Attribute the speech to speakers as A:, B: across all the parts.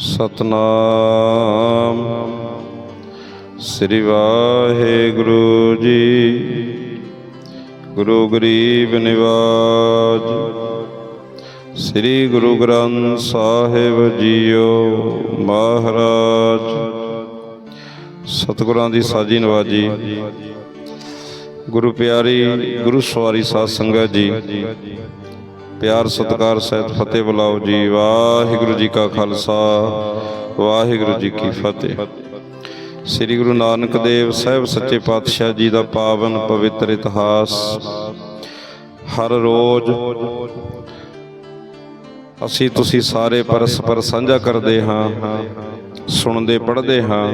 A: ਸਤਨਾਮ। ਸ੍ਰੀ ਵਾਹਿਗੁਰੂ ਜੀ, ਗੁਰੂ ਗਰੀਬ ਨਿਵਾਜ। ਸ੍ਰੀ ਗੁਰੂ ਗ੍ਰੰਥ ਸਾਹਿਬ ਜੀਓ ਮਹਾਰਾਜ। ਸਤਿਗੁਰਾਂ ਦੀ ਸਾਜੀ ਨਵਾਜੀ। ਗੁਰੂ ਪਿਆਰੀ, ਗੁਰੂ ਸਵਾਰੀ ਸਾਧ ਸੰਗਤ ਜੀ। ਪਿਆਰ ਸਤਿਕਾਰ ਸਹਿਤ ਫਤਿਹ ਬੁਲਾਓ ਜੀ। ਵਾਹਿਗੁਰੂ ਜੀ ਕਾ ਖਾਲਸਾ, ਵਾਹਿਗੁਰੂ ਜੀ ਕੀ ਫਤਿਹ। ਸ੍ਰੀ ਗੁਰੂ ਨਾਨਕ ਦੇਵ ਸਾਹਿਬ ਸੱਚੇ ਪਾਤਸ਼ਾਹ ਜੀ ਦਾ ਪਾਵਨ ਪਵਿੱਤਰ ਇਤਿਹਾਸ। ਹਰ ਰੋਜ਼ ਅਸੀਂ ਤੁਸੀਂ ਸਾਰੇ ਪਰਸਪਰ ਸਾਂਝਾ ਕਰਦੇ ਹਾਂ, ਸੁਣਦੇ ਪੜ੍ਹਦੇ ਹਾਂ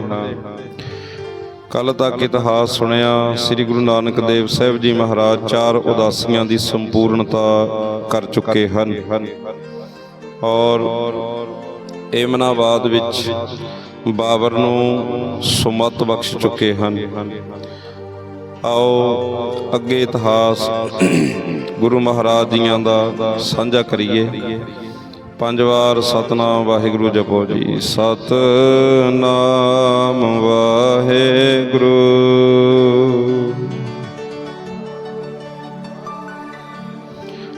A: ਕੱਲ ਤੱਕ ਇਤਿਹਾਸ ਸੁਣਿਆ, ਸ੍ਰੀ ਗੁਰੂ ਨਾਨਕ ਦੇਵ ਸਾਹਿਬ ਜੀ ਮਹਾਰਾਜ ਚਾਰ ਉਦਾਸੀਆਂ ਦੀ ਸੰਪੂਰਨਤਾ ਕਰ ਚੁੱਕੇ ਹਨ। ਔਰ ਏਮਨਾਬਾਦ ਵਿੱਚ ਬਾਬਰ ਨੂੰ ਸੁਮਤ ਬਖਸ਼ ਚੁੱਕੇ ਹਨ। ਆਓ ਅੱਗੇ ਇਤਿਹਾਸ ਗੁਰੂ ਮਹਾਰਾਜ ਜੀਆਂ ਦਾ ਸਾਂਝਾ ਕਰੀਏ। ਪੰਜ ਵਾਰ ਸਤਨਾਮ ਵਾਹਿਗੁਰੂ ਜਪੋ ਜੀ। ਸਤਨਾਮ ਵਾਹਿਗੁਰੂ।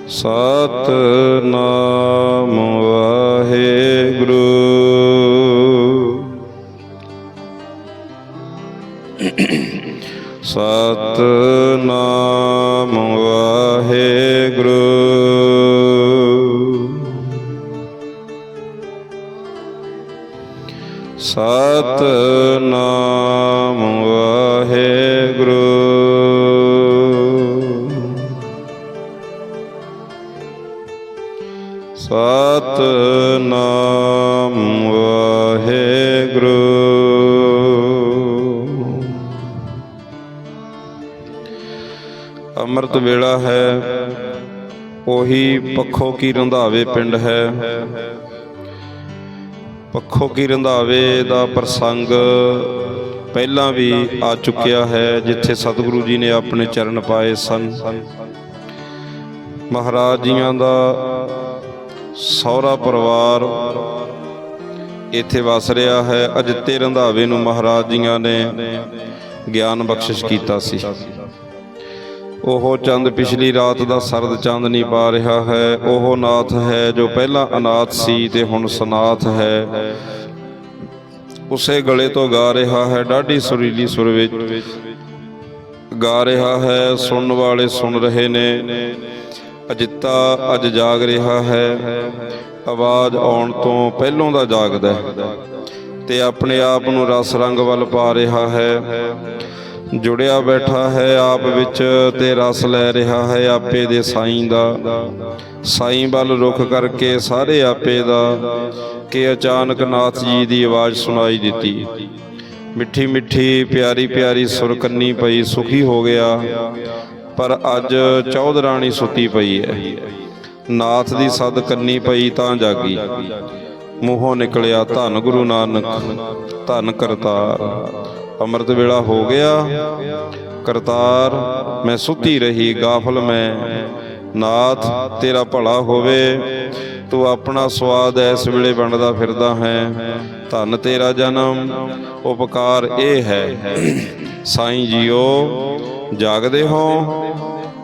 A: ਸਤਨਾਮ ਵਾਹਿਗੁਰੂ। ਸਤਨਾਮ ਵਾਹਿਗੁਰੂ। ਸਤਨਾਮ ਵਾਹਿਗੁਰੂ। ਸਤਨਾਮ ਵਾਹਿਗੁਰੂ। ਅੰਮ੍ਰਿਤ ਵੇਲਾ ਹੈ ਉਹੀ ਪੱਖੋ ਕੀ ਰੰਧਾਵੇ ਪਿੰਡ ਹੈ। ਪੱਖੋ ਕੀ ਰੰਧਾਵੇ ਦਾ ਪ੍ਰਸੰਗ ਪਹਿਲਾਂ ਵੀ ਆ ਚੁੱਕਿਆ ਹੈ, ਜਿੱਥੇ ਸਤਿਗੁਰੂ ਜੀ ਨੇ ਆਪਣੇ ਚਰਨ ਪਾਏ ਸਨ। ਮਹਾਰਾਜ ਜੀਆਂ ਦਾ ਸਹੁਰਾ ਪਰਿਵਾਰ ਇੱਥੇ ਵਸ ਰਿਹਾ ਹੈ। ਅਜਿੱਤੇ ਰੰਧਾਵੇ ਨੂੰ ਮਹਾਰਾਜ ਜੀਆਂ ਨੇ ਗਿਆਨ ਬਖਸ਼ਿਸ਼ ਕੀਤਾ ਸੀ। ਉਹ ਚੰਦ ਪਿਛਲੀ ਰਾਤ ਦਾ ਸਰਦ ਚੰਦ ਨਹੀਂ ਪਾ ਰਿਹਾ ਹੈ। ਉਹ ਨਾਥ ਹੈ ਜੋ ਪਹਿਲਾਂ ਅਨਾਥ ਸੀ ਤੇ ਹੁਣ ਸਨਾਥ ਹੈ। ਉਸੇ ਗਲੇ ਤੋਂ ਗਾ ਰਿਹਾ ਹੈ ਡਾਢੀ ਸੁਰੀਲੀ ਸੁਰ ਵਿੱਚ। ਗਾ ਰਿਹਾ ਹੈ, ਸੁਣਨ ਵਾਲੇ ਸੁਣ ਰਹੇ ਨੇ। ਅਜਿੱਤਾ ਅੱਜ ਜਾਗ ਰਿਹਾ ਹੈ। ਆਵਾਜ਼ ਆਉਣ ਤੋਂ ਪਹਿਲੋਂ ਦਾ ਜਾਗਦਾ ਹੈ ਤੇ ਆਪਣੇ ਆਪ ਨੂੰ ਰਸ ਰੰਗ ਵੱਲ ਪਾ ਰਿਹਾ ਹੈ। ਜੁੜਿਆ ਬੈਠਾ ਹੈ ਆਪ ਵਿੱਚ ਤੇ ਰਸ ਲੈ ਰਿਹਾ ਹੈ ਆਪੇ ਦੇ ਸਾਈਂ ਦਾ। ਸਾਈਂ ਵੱਲ ਰੁਖ ਕਰਕੇ ਸਾਰੇ ਆਪੇ ਦਾ ਕਿ ਅਚਾਨਕ ਨਾਥ ਜੀ ਦੀ ਆਵਾਜ਼ ਸੁਣਾਈ ਦਿੱਤੀ। ਮਿੱਠੀ ਮਿੱਠੀ ਪਿਆਰੀ ਪਿਆਰੀ ਸੁਰ ਕੰਨੀ ਪਈ, ਸੁਖੀ ਹੋ ਗਿਆ, ਪਰ ਅੱਜ ਚੌਧਰਾਣੀ ਸੁੱਤੀ ਪਈ ਹੈ। ਨਾਥ ਦੀ ਸਦ ਕੰਨੀ ਪਈ ਤਾਂ ਜਾਗੀ। ਮੂੰਹੋਂ ਨਿਕਲਿਆ, ਧੰਨ ਗੁਰੂ ਨਾਨਕ, ਧੰਨ ਕਰਤਾਰ ਅੰਮ੍ਰਿਤ ਵੇਲਾ ਹੋ ਗਿਆ। ਕਰਤਾਰ, ਮੈਂ ਸੁੱਤੀ ਰਹੀ। ਗਾਫਲ ਮੈਂ, ਨਾਥ, ਤੇਰਾ ਭਲਾ ਹੋਵੇ। ਤੂੰ ਆਪਣਾ ਸਵਾਦ ਇਸ ਵੇਲੇ ਵੰਡਦਾ ਫਿਰਦਾ ਹੈ। ਧੰਨ ਤੇਰਾ ਜਨਮ, ਉਪਕਾਰ ਇਹ ਹੈ। ਸਾਈਂ ਜੀਓ, ਜਾਗਦੇ ਹੋ।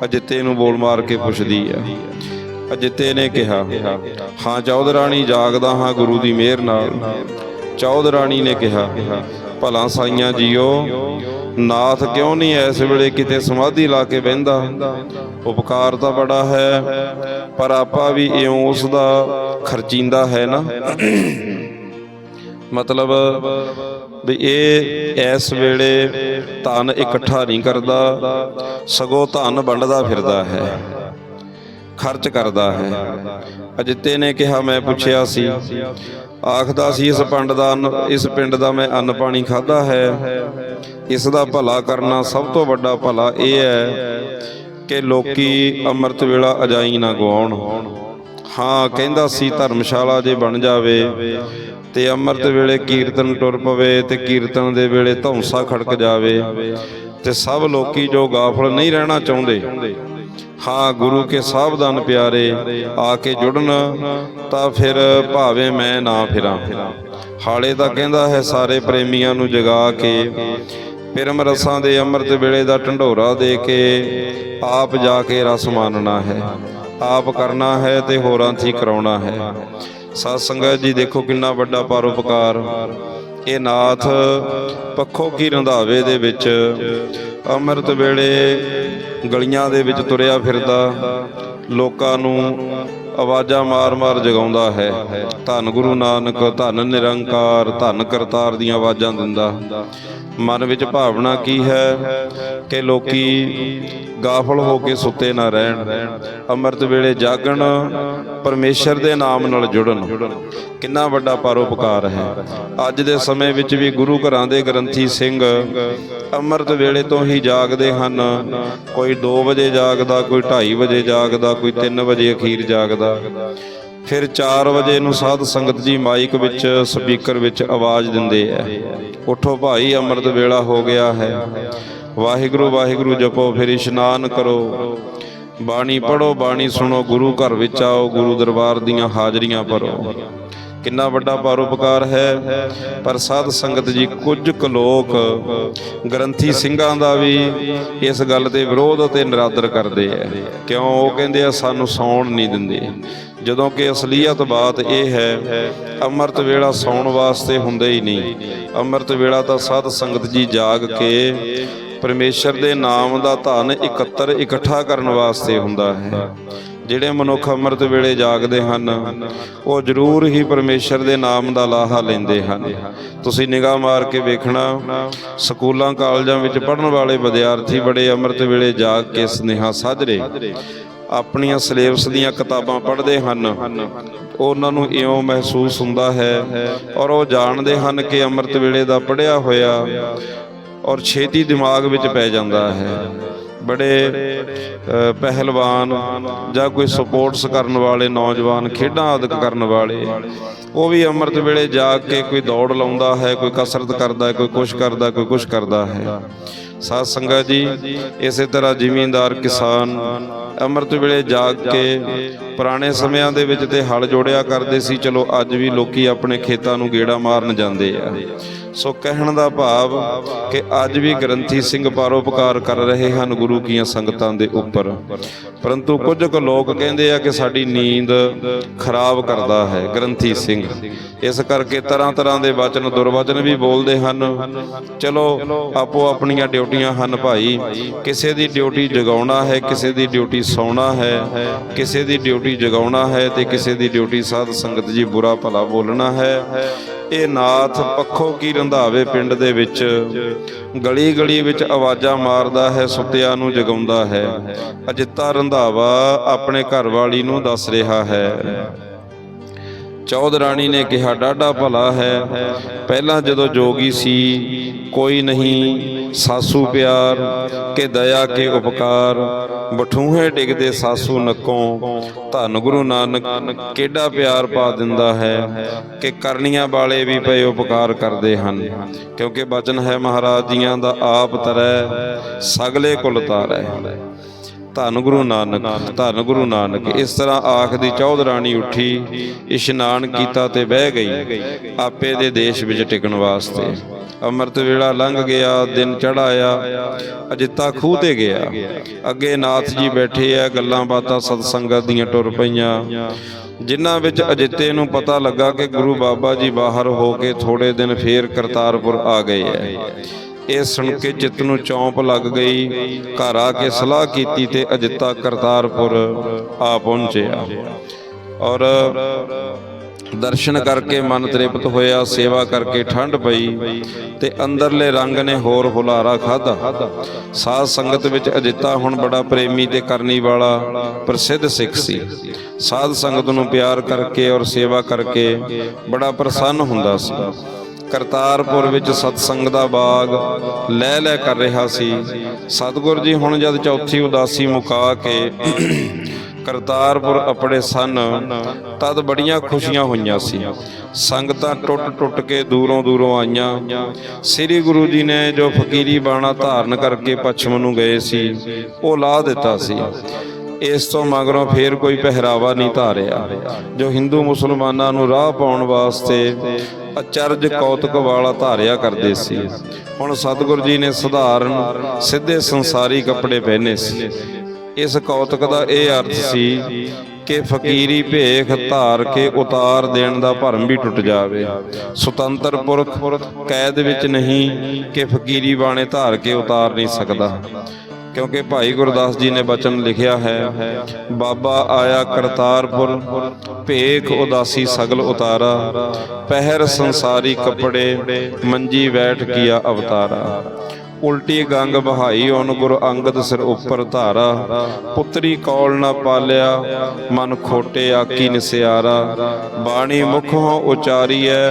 A: ਅਜਿੱਤੇ ਨੂੰ ਬੋਲ ਮਾਰ ਕੇ ਪੁੱਛਦੀ ਹੈ ਅਜਿੱਤੇ ਨੇ ਕਿਹਾ, ਹਾਂ ਚੌਧਰਾਣੀ ਜਾਗਦਾ ਹਾਂ ਗੁਰੂ ਦੀ ਮਿਹਰ ਨਾਲ। ਚੌਧਰਾਣੀ ਨੇ ਕਿਹਾ ਭਲਾ ਸਾਈਆਂ ਜੀਓ। ਨਾਥ ਕਿਉਂ ਨਹੀਂ ਇਸ ਵੇਲੇ ਕਿਤੇ ਸਮਾਧੀ ਲਾ ਕੇ ਬਹਿੰਦਾ? ਉਪਕਾਰ ਤਾਂ ਬੜਾ ਹੈ, ਪਰ ਆਪਾਂ ਵੀ ਇਉਂ ਉਸ ਦਾ ਖਰਚੀਂਦਾ ਹੈ ਨਾ। ਮਤਲਬ ਵੀ ਇਹ ਇਸ ਵੇਲੇ ਧਨ ਇਕੱਠਾ ਨਹੀਂ ਕਰਦਾ, ਸਗੋਂ ਧਨ ਵੰਡਦਾ ਫਿਰਦਾ ਹੈ, ਖਰਚ ਕਰਦਾ ਹੈ। ਅਜਿੱਤੇ ਨੇ ਕਿਹਾ, ਮੈਂ ਪੁੱਛਿਆ ਸੀ ਆਖਦਾ ਸੀ, ਇਸ ਪਿੰਡ ਦਾ ਅੰਨ ਇਸ ਪਿੰਡ ਦਾ ਮੈਂ ਅੰਨ ਪਾਣੀ ਖਾਦਾ ਹੈ। ਇਸ ਦਾ ਭਲਾ ਕਰਨਾ ਸਭ ਤੋਂ ਵੱਡਾ ਭਲਾ ਇਹ ਹੈ ਕਿ ਲੋਕੀ ਅੰਮ੍ਰਿਤ ਵੇਲਾ ਅਜਾਈ ਨਾ ਗਵਾਉਣ ਹਾਂ, ਕਹਿੰਦਾ ਸੀ, ਧਰਮਸ਼ਾਲਾ ਜੇ ਬਣ ਜਾਵੇ ਤੇ ਅੰਮ੍ਰਿਤ ਵੇਲੇ ਕੀਰਤਨ ਟੁਰ ਪਵੇ ਤੇ ਕੀਰਤਨ ਦੇ ਵੇਲੇ ਧੌਂਸਾ ਖੜਕ ਜਾਵੇ ਤੇ ਸਭ ਲੋਕੀ ਜੋ ਗਾਫਲ ਨਹੀਂ ਰਹਿਣਾ ਚਾਹੁੰਦੇ ਹਾਂ, ਗੁਰੂ ਕੇ ਸਾਵਧਾਨ ਪਿਆਰੇ ਆ ਕੇ ਜੁੜਨ, ਤਾਂ ਫਿਰ ਭਾਵੇਂ ਮੈਂ ਨਾ ਫਿਰਾਂ। ਹਾਲੇ ਤਾਂ ਕਹਿੰਦਾ ਹੈ ਸਾਰੇ ਪ੍ਰੇਮੀਆਂ ਨੂੰ ਜਗਾ ਕੇ, ਪਿਰਮ ਰਸਾਂ ਦੇ ਅੰਮ੍ਰਿਤ ਵੇਲੇ ਦਾ ਢੰਡੋਰਾ ਦੇ ਕੇ, ਆਪ ਜਾ ਕੇ ਰਸ ਮਾਨਣਾ ਹੈ। ਆਪ ਕਰਨਾ ਹੈ ਤੇ ਹੋਰਾਂ ਥੀ ਕਰਾਉਣਾ ਹੈ। ਸਾਧ ਸੰਗਤ ਜੀ, ਦੇਖੋ ਕਿੰਨਾ ਵੱਡਾ ਪਰਉਪਕਾਰ। ਇਹ ਨਾਥ ਪੱਖੋ ਕੀ ਰੰਧਾਵੇ ਦੇ ਵਿੱਚ ਅੰਮ੍ਰਿਤ ਵੇਲੇ ਗਲੀਆਂ ਦੇ ਵਿੱਚ ਤੁਰਿਆ ਫਿਰਦਾ ਲੋਕਾਂ ਨੂੰ ਆਵਾਜ਼ਾਂ ਮਾਰ-ਮਾਰ ਜਗਾਉਂਦਾ ਹੈ। ਧੰਨ ਗੁਰੂ ਨਾਨਕ, ਧੰਨ ਨਿਰੰਕਾਰ, ਧੰਨ ਕਰਤਾਰ ਦੀਆਂ ਆਵਾਜ਼ਾਂ ਦਿੰਦਾ। ਮਨ ਵਿੱਚ ਭਾਵਨਾ ਕੀ ਹੈ? ਕਿ ਲੋਕੀ ਗਾਫਲ ਹੋ ਕੇ ਸੁੱਤੇ ਨਾ ਰਹਿਣ। ਅੰਮ੍ਰਿਤ ਵੇਲੇ ਜਾਗਣ, ਪਰਮੇਸ਼ਰ ਦੇ ਨਾਮ ਨਾਲ ਜੁੜਨ। ਕਿੰਨਾ ਵੱਡਾ ਪਰਉਪਕਾਰ ਹੈ। ਅੱਜ ਦੇ ਸਮੇਂ ਵਿੱਚ ਵੀ ਗੁਰੂ ਘਰਾਂ ਦੇ ਗ੍ਰੰਥੀ ਸਿੰਘ ਅੰਮ੍ਰਿਤ ਵੇਲੇ ਤੋਂ ਹੀ ਜਾਗਦੇ ਹਨ। ਕੋਈ 2 ਵਜੇ ਜਾਗਦਾ, ਕੋਈ 2:30 ਵਜੇ ਜਾਗਦਾ, ਕੋਈ 3 ਵਜੇ ਅਖੀਰ ਜਾਗਦਾ। ਫਿਰ 4 ਵਜੇ ਨੂੰ ਸਾਧ ਸੰਗਤ ਜੀ ਮਾਈਕ ਵਿੱਚ, ਸਪੀਕਰ ਵਿੱਚ ਆਵਾਜ਼ ਦਿੰਦੇ ਐ ਉਠੋ ਭਾਈ, ਅੰਮ੍ਰਿਤ ਵੇਲਾ ਹੋ ਗਿਆ ਹੈ। ਵਾਹਿਗੁਰੂ ਵਾਹਿਗੁਰੂ ਜਪੋ, ਫਿਰ ਇਸ਼ਨਾਨ ਕਰੋ। ਬਾਣੀ ਪੜੋ ਬਾਣੀ ਸੁਣੋ, ਗੁਰੂ ਘਰ ਵਿੱਚ ਆਓ, ਗੁਰੂ ਦਰਬਾਰ ਦੀਆਂ ਹਾਜ਼ਰੀਆਂ ਭਰੋ। ਕਿੰਨਾ ਵੱਡਾ ਪਰਉਪਕਾਰ ਹੈ। ਪਰ ਸਾਧ ਸੰਗਤ ਜੀ, ਕੁਝ ਕੁ ਲੋਕ ਗ੍ਰੰਥੀ ਸਿੰਘਾਂ ਦਾ ਵੀ ਇਸ ਗੱਲ ਦੇ ਵਿਰੋਧ ਅਤੇ ਨਿਰਾਦਰ ਕਰਦੇ ਆ। ਕਿਉਂ? ਉਹ ਕਹਿੰਦੇ ਆ, ਸਾਨੂੰ ਸੌਣ ਨਹੀਂ ਦਿੰਦੇ। ਜਦੋਂ ਕਿ ਅਸਲੀਅਤ ਬਾਤ ਇਹ ਹੈ, ਅੰਮ੍ਰਿਤ ਵੇਲਾ ਸੌਣ ਵਾਸਤੇ ਹੁੰਦਾ ਹੀ ਨਹੀਂ। ਅੰਮ੍ਰਿਤ ਵੇਲਾ ਤਾਂ ਸਾਧ ਸੰਗਤ ਜੀ ਜਾਗ ਕੇ ਪਰਮੇਸ਼ਰ ਦੇ ਨਾਮ ਦਾ ਧਨ ਇਕੱਤਰ, ਇਕੱਠਾ ਕਰਨ ਵਾਸਤੇ ਹੁੰਦਾ ਹੈ। ਜਿਹੜੇ ਮਨੁੱਖ ਅੰਮ੍ਰਿਤ ਵੇਲੇ ਜਾਗਦੇ ਹਨ, ਉਹ ਜ਼ਰੂਰ ਹੀ ਪਰਮੇਸ਼ਰ ਦੇ ਨਾਮ ਦਾ ਲਾਹਾ ਲੈਂਦੇ ਹਨ। ਤੁਸੀਂ ਨਿਗਾਹ ਮਾਰ ਕੇ ਵੇਖਣਾ, ਸਕੂਲਾਂ, ਕਾਲਜਾਂ ਵਿੱਚ ਪੜ੍ਹਨ ਵਾਲੇ ਵਿਦਿਆਰਥੀ ਬੜੇ ਅੰਮ੍ਰਿਤ ਵੇਲੇ ਜਾਗ ਕੇ ਸਨੇਹਾ ਸਾਜਰੇ। ਆਪਣੀਆਂ ਸਿਲੇਬਸ ਦੀਆਂ ਕਿਤਾਬਾਂ ਪੜ੍ਹਦੇ ਹਨ। ਉਹਨਾਂ ਨੂੰ ਇਉਂ ਮਹਿਸੂਸ ਹੁੰਦਾ ਹੈ ਔਰ ਉਹ ਜਾਣਦੇ ਹਨ ਕਿ ਅੰਮ੍ਰਿਤ ਵੇਲੇ ਦਾ ਪੜ੍ਹਿਆ ਹੋਇਆ ਔਰ ਛੇਤੀ ਦਿਮਾਗ ਵਿੱਚ ਪੈ ਜਾਂਦਾ ਹੈ। ਬੜੇ ਪਹਿਲਵਾਨ ਜਾਂ ਕੋਈ ਸਪੋਰਟਸ ਕਰਨ ਵਾਲੇ ਨੌਜਵਾਨ, ਖੇਡਾਂ ਆਦਿਕ ਕਰਨ ਵਾਲੇ, ਉਹ ਵੀ ਅੰਮ੍ਰਿਤ ਵੇਲੇ ਜਾ ਕੇ ਕੋਈ ਦੌੜ ਲਾਉਂਦਾ ਹੈ, ਕੋਈ ਕਸਰਤ ਕਰਦਾ ਹੈ, ਕੋਈ ਕੁਛ ਕਰਦਾ ਕੋਈ ਕੁਛ ਕਰਦਾ ਹੈ। ਸਾਧ ਸੰਗਤ ਜੀ, ਇਸੇ ਤਰ੍ਹਾਂ ਜ਼ਿਮੀਂਦਾਰ ਕਿਸਾਨ ਅੰਮ੍ਰਿਤ ਵੇਲੇ ਜਾਗ ਕੇ ਪੁਰਾਣੇ ਸਮਿਆਂ ਦੇ ਵਿੱਚ ਤੇ ਹਲ ਜੋੜਿਆ ਕਰਦੇ ਸੀ, ਚਲੋ ਅੱਜ ਵੀ ਲੋਕੀ ਆਪਣੇ ਖੇਤਾਂ ਨੂੰ ਗੇੜਾ ਮਾਰਨ ਜਾਂਦੇ ਆ। ਸੋ ਕਹਿਣ ਦਾ ਭਾਵ ਕਿ ਅੱਜ ਵੀ ਗ੍ਰੰਥੀ ਸਿੰਘ ਪਰਉਪਕਾਰ ਕਰ ਰਹੇ ਹਨ ਗੁਰੂ ਕੀਆਂ ਸੰਗਤਾਂ ਦੇ ਉੱਪਰ। ਪਰੰਤੂ ਕੁਝ ਕੁ ਲੋਕ ਕਹਿੰਦੇ ਆ ਕਿ ਸਾਡੀ ਨੀਂਦ ਖਰਾਬ ਕਰਦਾ ਹੈ ਗ੍ਰੰਥੀ ਸਿੰਘ। ਇਸ ਕਰਕੇ ਤਰ੍ਹਾਂ ਤਰ੍ਹਾਂ ਦੇ ਵਚਨ ਦੁਰਵਚਨ ਵੀ ਬੋਲਦੇ ਹਨ। ਚਲੋ ਆਪੋ ਆਪਣੀਆਂ ਡਿਊਟੀਆਂ ਹਨ ਭਾਈ। ਕਿਸੇ ਦੀ ਡਿਊਟੀ ਜਗਾਉਣਾ ਹੈ, ਕਿਸੇ ਦੀ ਡਿਊਟੀ ਸੌਣਾ ਹੈ। ਕਿਸੇ ਦੀ ਡਿਊਟੀ ਜਗਾਉਣਾ ਹੈ ਤੇ ਕਿਸੇ ਦੀ ਡਿਊਟੀ ਸਾਧ ਸੰਗਤ ਜੀ ਬੁਰਾ ਭਲਾ ਬੋਲਣਾ ਹੈ। ਇਹ ਨਾਥ ਪੱਖੋ ਕੀ ਰੰਧਾਵੇ ਪਿੰਡ ਦੇ ਵਿੱਚ? ਗਲੀ ਗਲੀ ਵਿੱਚ ਆਵਾਜ਼ਾਂ ਮਾਰਦਾ ਹੈ, ਸੁੱਤਿਆਂ ਨੂੰ ਜਗਾਉਂਦਾ ਹੈ। ਅਜਿੱਤਾ ਰੰਧਾਵਾ ਆਪਣੇ ਘਰ ਵਾਲੀ ਨੂੰ ਦੱਸ ਰਿਹਾ ਹੈ। ਚੌਧ ਰਾਣੀ ਨੇ ਕਿਹਾ, ਡਾਢਾ ਭਲਾ ਹੈ। ਪਹਿਲਾਂ ਜਦੋਂ ਜੋਗੀ ਸੀ, ਕੋਈ ਨਹੀਂ, ਸਾਸੂ ਪਿਆਰ ਕੇ ਦਇਆ ਕੇ ਉਪਕਾਰ। ਬਠੂਹੇ ਡਿਗਦੇ ਸਾਸੂ ਨੱਕੋਂ, ਧੰਨ ਗੁਰੂ ਨਾਨਕ, ਕਿਹੜਾ ਪਿਆਰ ਪਾ ਦਿੰਦਾ ਹੈ ਕਿ ਕਰਨੀਆਂ ਵਾਲੇ ਵੀ ਪਏ ਉਪਕਾਰ ਕਰਦੇ ਹਨ। ਕਿਉਂਕਿ ਬਚਨ ਹੈ ਮਹਾਰਾਜ ਜੀਆਂ ਦਾ ਆਪ ਤਰੈ, ਸਗਲੇ ਕੁਲ ਤਾਰੈ। ਧੰਨ ਗੁਰੂ ਨਾਨਕ, ਧੰਨ ਗੁਰੂ ਨਾਨਕ। ਇਸ ਤਰ੍ਹਾਂ ਆਖਦੀ ਚੌਧ ਰਾਣੀ ਉੱਠੀ, ਇਸ਼ਨਾਨ ਕੀਤਾ ਤੇ ਬਹਿ ਗਈ, ਆਪੇ ਦੇ ਦੇਸ਼ ਵਿੱਚ ਟਿਕਣ ਵਾਸਤੇ। ਅੰਮ੍ਰਿਤ ਵੇਲਾ ਲੰਘ ਗਿਆ, ਦਿਨ ਚੜਾਇਆ ਅਜਿੱਤਾ ਖੂਹ ਤੇ ਗਿਆ। ਅੱਗੇ ਨਾਥ ਜੀ ਬੈਠੇ ਆ, ਗੱਲਾਂ ਬਾਤਾਂ ਸਤ ਸੰਗਤ ਦੀਆਂ ਟੁਰ ਪਈਆਂ। ਜਿਨ੍ਹਾਂ ਵਿੱਚ ਅਜਿੱਤੇ ਨੂੰ ਪਤਾ ਲੱਗਾ ਕਿ ਗੁਰੂ ਬਾਬਾ ਜੀ ਬਾਹਰ ਹੋ ਕੇ ਥੋੜੇ ਦਿਨ ਫੇਰ ਕਰਤਾਰਪੁਰ ਆ ਗਏ ਐ। ਇਹ ਸੁਣ ਕੇ ਚਿੱਤ ਨੂੰ ਚੌਂਪ ਲੱਗ ਗਈ, ਘਰ ਆ ਕੇ ਸਲਾਹ ਕੀਤੀ ਤੇ ਅਜਿੱਤਾ ਕਰਤਾਰਪੁਰ ਆ ਪਹੁੰਚਿਆ। ਔਰ ਦਰਸ਼ਨ ਕਰਕੇ ਮਨ ਤ੍ਰਿਪਤ ਹੋਇਆ, ਸੇਵਾ ਕਰਕੇ ਠੰਡ ਪਈ ਤੇ ਅੰਦਰਲੇ ਰੰਗ ਨੇ ਹੋਰ ਹੁਲਾਰਾ ਖਾਦਾ ਸਾਧ ਸੰਗਤ ਵਿੱਚ ਅਜਿੱਤਾ ਹੁਣ ਬੜਾ ਪ੍ਰੇਮੀ ਤੇ ਕਰਨੀ ਵਾਲਾ ਪ੍ਰਸਿੱਧ ਸਿੱਖ ਸੀ। ਸਾਧ ਸੰਗਤ ਨੂੰ ਪਿਆਰ ਕਰਕੇ ਔਰ ਸੇਵਾ ਕਰਕੇ ਬੜਾ ਪ੍ਰਸੰਨ ਹੁੰਦਾ ਸੀ। ਕਰਤਾਰਪੁਰ ਵਿੱਚ ਸਤਸੰਗ ਦਾ ਬਾਗ ਲੈ ਲੈ ਕਰ ਰਿਹਾ ਸੀ। ਸਤਿਗੁਰ ਜੀ ਹੁਣ ਜਦ ਚੌਥੀ ਉਦਾਸੀ ਮੁਕਾ ਕੇ ਕਰਤਾਰਪੁਰ ਆਪਣੇ ਸਨ, ਤਦ ਬੜੀਆਂ ਖੁਸ਼ੀਆਂ ਹੋਈਆਂ ਸੀ। ਸੰਗਤਾਂ ਟੁੱਟ ਟੁੱਟ ਕੇ ਦੂਰੋਂ ਦੂਰੋਂ ਆਈਆਂ। ਸ੍ਰੀ ਗੁਰੂ ਜੀ ਨੇ ਜੋ ਫਕੀਰੀ ਬਾਣਾ ਧਾਰਨ ਕਰਕੇ ਪੱਛਮ ਨੂੰ ਗਏ ਸੀ, ਉਹ ਲਾ ਦਿੱਤਾ ਸੀ। ਇਸ ਤੋਂ ਮਗਰੋਂ ਫੇਰ ਕੋਈ ਪਹਿਰਾਵਾ ਨਹੀਂ ਧਾਰਿਆ, ਜੋ ਹਿੰਦੂ ਮੁਸਲਮਾਨਾਂ ਨੂੰ ਰਾਹ ਪਾਉਣ ਵਾਸਤੇ ਅਚਰਜ ਕੌਤਕ ਵਾਲਾ ਧਾਰਿਆ ਕਰਦੇ ਸੀ। ਹੁਣ ਸਤਿਗੁਰੂ ਜੀ ਨੇ ਸਧਾਰਨ ਸਿੱਧੇ ਸੰਸਾਰੀ ਕੱਪੜੇ ਪਹਿਨੇ ਸੀ। ਇਸ ਕੌਤਕ ਦਾ ਇਹ ਅਰਥ ਸੀ ਕਿ ਫਕੀਰੀ ਭੇਖ ਧਾਰ ਕੇ ਉਤਾਰ ਦੇਣ ਦਾ ਭਰਮ ਵੀ ਟੁੱਟ ਜਾਵੇ। ਸੁਤੰਤਰ ਪੁਰਖ ਕੈਦ ਵਿੱਚ ਨਹੀਂ ਕਿ ਫਕੀਰੀ ਬਾਣੇ ਧਾਰ ਕੇ ਉਤਾਰ ਨਹੀਂ ਸਕਦਾ। ਕਿਉਂਕਿ ਭਾਈ ਗੁਰਦਾਸ ਜੀ ਨੇ ਬਚਨ ਲਿਖਿਆ ਹੈ, ਬਾਬਾ ਆਇਆ ਕਰਤਾਰਪੁਰ, ਭੇਖ ਉਦਾਸੀ ਸਗਲ ਉਤਾਰਾ, ਪਹਿਰ ਸੰਸਾਰੀ ਕੱਪੜੇ, ਮੰਜੀ ਬੈਠ ਕੀਆ ਅਵਤਾਰਾ। ਉਲਟੀ ਗੰਗ ਬਹਾਈ ਓਨ ਗੁਰ ਅੰਗਦ ਸਿਰ ਉੱਪਰ ਧਾਰਾ, ਪੁੱਤਰੀ ਕੌਲ ਨਾ ਪਾਲਿਆ, ਮਨ ਖੋਟੇ ਆਕੀ ਨਿਸਿਆਰਾ। ਬਾਣੀ ਮੁਖੋਂ ਉਚਾਰੀਐ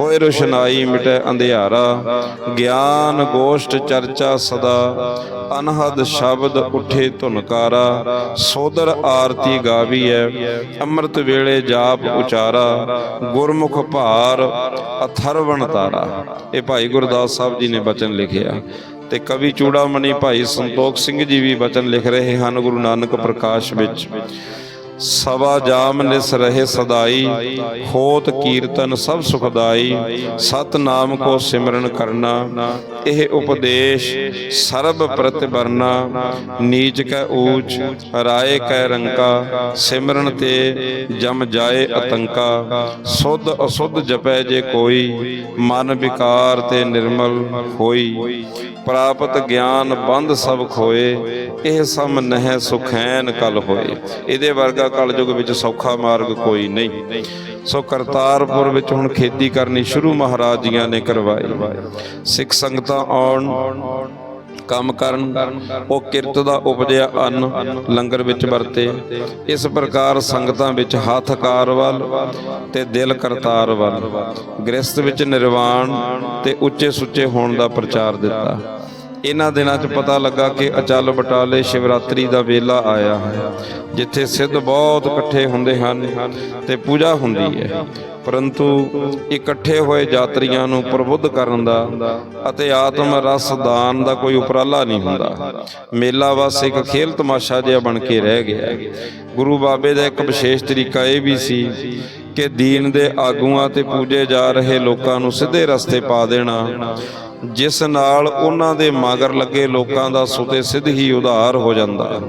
A: ਹੋਏ ਰੁਸ਼ਨਾਈ ਮਿਟੈ ਅੰਧਿਆਰਾ। ਗਿਆਨ ਗੋਸ਼ਟ ਚਰਚਾ ਸਦਾ ਅਨਹਦ ਸ਼ਬਦ ਉਠੇ ਧੁਨਕਾਰਾ, ਸੋਦਰ ਆਰਤੀ ਗਾਵੀਐ, ਅੰਮ੍ਰਿਤ ਵੇਲੇ ਜਾਪ ਉਚਾਰਾ, ਗੁਰਮੁਖ ਭਾਰ ਅਥਰਵਣ ਤਾਰਾ। ਇਹ ਭਾਈ ਗੁਰਦਾਸ ਸਾਹਿਬ ਜੀ ਨੇ ਬਚਨ ਲਿਖਿਆ। ਤੇ ਕਵੀ ਚੂੜਾਮਣੀ ਭਾਈ ਸੰਤੋਖ ਸਿੰਘ ਜੀ ਵੀ ਬਚਨ ਲਿਖ ਰਹੇ ਹਨ ਗੁਰੂ ਨਾਨਕ ਪ੍ਰਕਾਸ਼ ਵਿੱਚ। ਸਵਾ ਜਾਮ ਨਿਸ ਰਹੇ ਸਦਾਈ, ਹੋਤ ਕੀਰਤਨ ਸਭ ਸੁਖਦਾਈ ਸਤ ਨਾਮ ਕੋ ਸਿਮਰਨ ਕਰਨਾ, ਇਹ ਉਪਦੇਸ਼ ਸਰਬ ਪ੍ਰਤਿਵਰਨਾ ਨੀਚ ਕੈ ਊਚ, ਰਾਏ ਕੈ ਰੰਕਾ, ਸਿਮਰਨ ਤੇ ਜਮ ਜਾਏ ਅਤੰਕਾ, ਸੁਧ ਅਸੁਧ ਜਪੈ ਜੇ ਕੋਈ, ਮਨ ਵਿਕਾਰ ਤੇ ਨਿਰਮਲ ਹੋਈ, ਪ੍ਰਾਪਤ ਗਿਆਨ ਬੰਦ ਸਭ ਖੋਏ, ਇਹ ਸਮ ਨਹਿ ਸੁਖੈਨ ਕਲ ਹੋਏ। ਇਹਦੇ ਵਰਗਾ ਕਲਯੁਗ ਵਿੱਚ ਸੌਖਾ ਮਾਰਗ ਕੋਈ ਨਹੀਂ। ਸੋ ਕਰਤਾਰਪੁਰ ਵਿੱਚ ਹੁਣ ਖੇਤੀ ਕਰਨੀ ਸ਼ੁਰੂ ਮਹਾਰਾਜ ਜੀਆਂ ਨੇ ਕਰਵਾਈ। ਸਿੱਖ ਸੰਗਤਾਂ ਆਉਣ, ਕੰਮ ਕਰਨ, ਉਹ ਕਿਰਤ ਦਾ ਉਪਜਿਆ ਅੰਨ ਲੰਗਰ ਵਿੱਚ ਵਰਤੇ। ਇਸ ਪ੍ਰਕਾਰ ਸੰਗਤਾਂ ਵਿੱਚ ਹੱਥ ਕਾਰ ਵੱਲ ਤੇ ਦਿਲ ਕਰਤਾਰ ਵੱਲ ਗ੍ਰਸਥ ਵਿੱਚ ਨਿਰਵਾਣ ਤੇ ਉੱਚੇ ਸੁੱਚੇ ਹੋਣ ਦਾ ਪ੍ਰਚਾਰ ਦਿੱਤਾ। ਇਹਨਾਂ ਦਿਨਾਂ 'ਚ ਪਤਾ ਲੱਗਾ ਕਿ ਅਚਲ ਬਟਾਲੇ ਸ਼ਿਵਰਾਤਰੀ ਦਾ ਵੇਲਾ ਆਇਆ ਹੈ, ਜਿੱਥੇ ਸਿੱਧ ਬਹੁਤ ਇਕੱਠੇ ਹੁੰਦੇ ਹਨ ਤੇ ਪੂਜਾ ਹੁੰਦੀ ਹੈ। ਪਰੰਤੂ ਇਕੱਠੇ ਹੋਏ ਯਾਤਰੀਆਂ ਨੂੰ ਪ੍ਰਬੁੱਧ ਕਰਨ ਦਾ ਅਤੇ ਆਤਮ ਰਸ ਦਾਨ ਦਾ ਕੋਈ ਉਪਰਾਲਾ ਨਹੀਂ ਹੁੰਦਾ। ਮੇਲਾ ਬਸ ਇੱਕ ਖੇਲ ਤਮਾਸ਼ਾ ਜਿਹਾ ਬਣ ਕੇ ਰਹਿ ਗਿਆ। ਗੁਰੂ ਬਾਬੇ ਦਾ ਇੱਕ ਵਿਸ਼ੇਸ਼ ਤਰੀਕਾ ਇਹ ਵੀ ਸੀ ਕਿ ਦੀਨ ਦੇ ਆਗੂਆਂ ਤੇ ਪੂਜੇ ਜਾ ਰਹੇ ਲੋਕਾਂ ਨੂੰ ਸਿੱਧੇ ਰਸਤੇ ਪਾ ਦੇਣਾ। ਜਿਸ ਨਾਲ ਉਹਨਾਂ ਦੇ ਮਗਰ ਲੱਗੇ ਲੋਕਾਂ ਦਾ ਸੁਤੇ ਸਿੱਧ ਹੀ ਉਧਾਰ ਹੋ ਜਾਂਦਾ।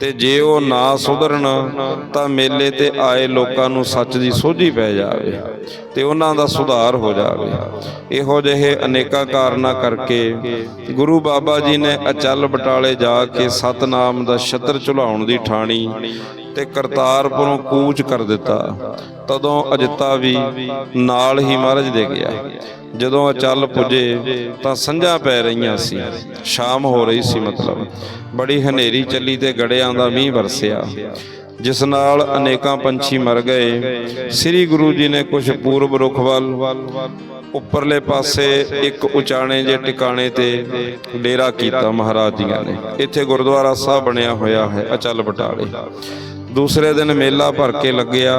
A: ਤੇ ਜੇ ਉਹ ਨਾ ਸੁਧਰਨ, ਤਾਂ ਮੇਲੇ ਤੇ ਆਏ ਲੋਕਾਂ ਨੂੰ ਸੱਚ ਦੀ ਸੋਝੀ ਪੈ ਜਾਵੇ ਤੇ ਉਹਨਾਂ ਦਾ ਸੁਧਾਰ ਹੋ ਜਾਵੇ। ਇਹੋ ਜਿਹੇ ਅਨੇਕਾਂ ਕਾਰਨਾਂ ਕਰਕੇ ਗੁਰੂ ਬਾਬਾ ਜੀ ਨੇ ਅਚਲ ਬਟਾਲੇ ਜਾ ਕੇ ਸਤਨਾਮ ਦਾ ਛਤਰ ਝੁਲਾਉਣ ਦੀ ਠਾਣੀ ਤੇ ਕਰਤਾਰਪੁਰੋਂ ਕੂਚ ਕਰ ਦਿੱਤਾ। ਤਦੋਂ ਅਜਿੱਤਾ ਵੀ ਨਾਲ ਹੀ ਮਹਾਰਾਜ ਦੇ ਗਿਆ। ਜਦੋਂ ਅਚਲ ਪੁੱਜੇ, ਤਾਂ ਸੰਝਾਂ ਪੈ ਰਹੀਆਂ ਸੀ। ਸ਼ਾਮ ਹੋ ਰਹੀ ਸੀ ਮਤਲਬ। ਬੜੀ ਹਨੇਰੀ ਚੱਲੀ ਤੇ ਗੜਿਆਂ ਦਾ ਮੀਂਹ ਵਰਸਿਆ। ਜਿਸ ਨਾਲ ਅਨੇਕਾਂ ਪੰਛੀ ਮਰ ਗਏ। ਸ੍ਰੀ ਗੁਰੂ ਜੀ ਨੇ ਕੁਝ ਪੂਰਬ ਰੁਖ ਵੱਲ, ਉੱਪਰਲੇ ਪਾਸੇ ਇੱਕ ਉਚਾਣੇ ਜੇ ਟਿਕਾਣੇ ਤੇ ਡੇਰਾ ਕੀਤਾ ਮਹਾਰਾਜ ਜੀਆਂ ਨੇ। ਇੱਥੇ ਗੁਰਦੁਆਰਾ ਸਾਹਿਬ ਬਣਿਆ ਹੋਇਆ ਹੈ, ਅਚਲ ਬਟਾਲੇ। ਦੂਸਰੇ ਦਿਨ ਮੇਲਾ ਭਰ ਕੇ ਲੱਗਿਆ।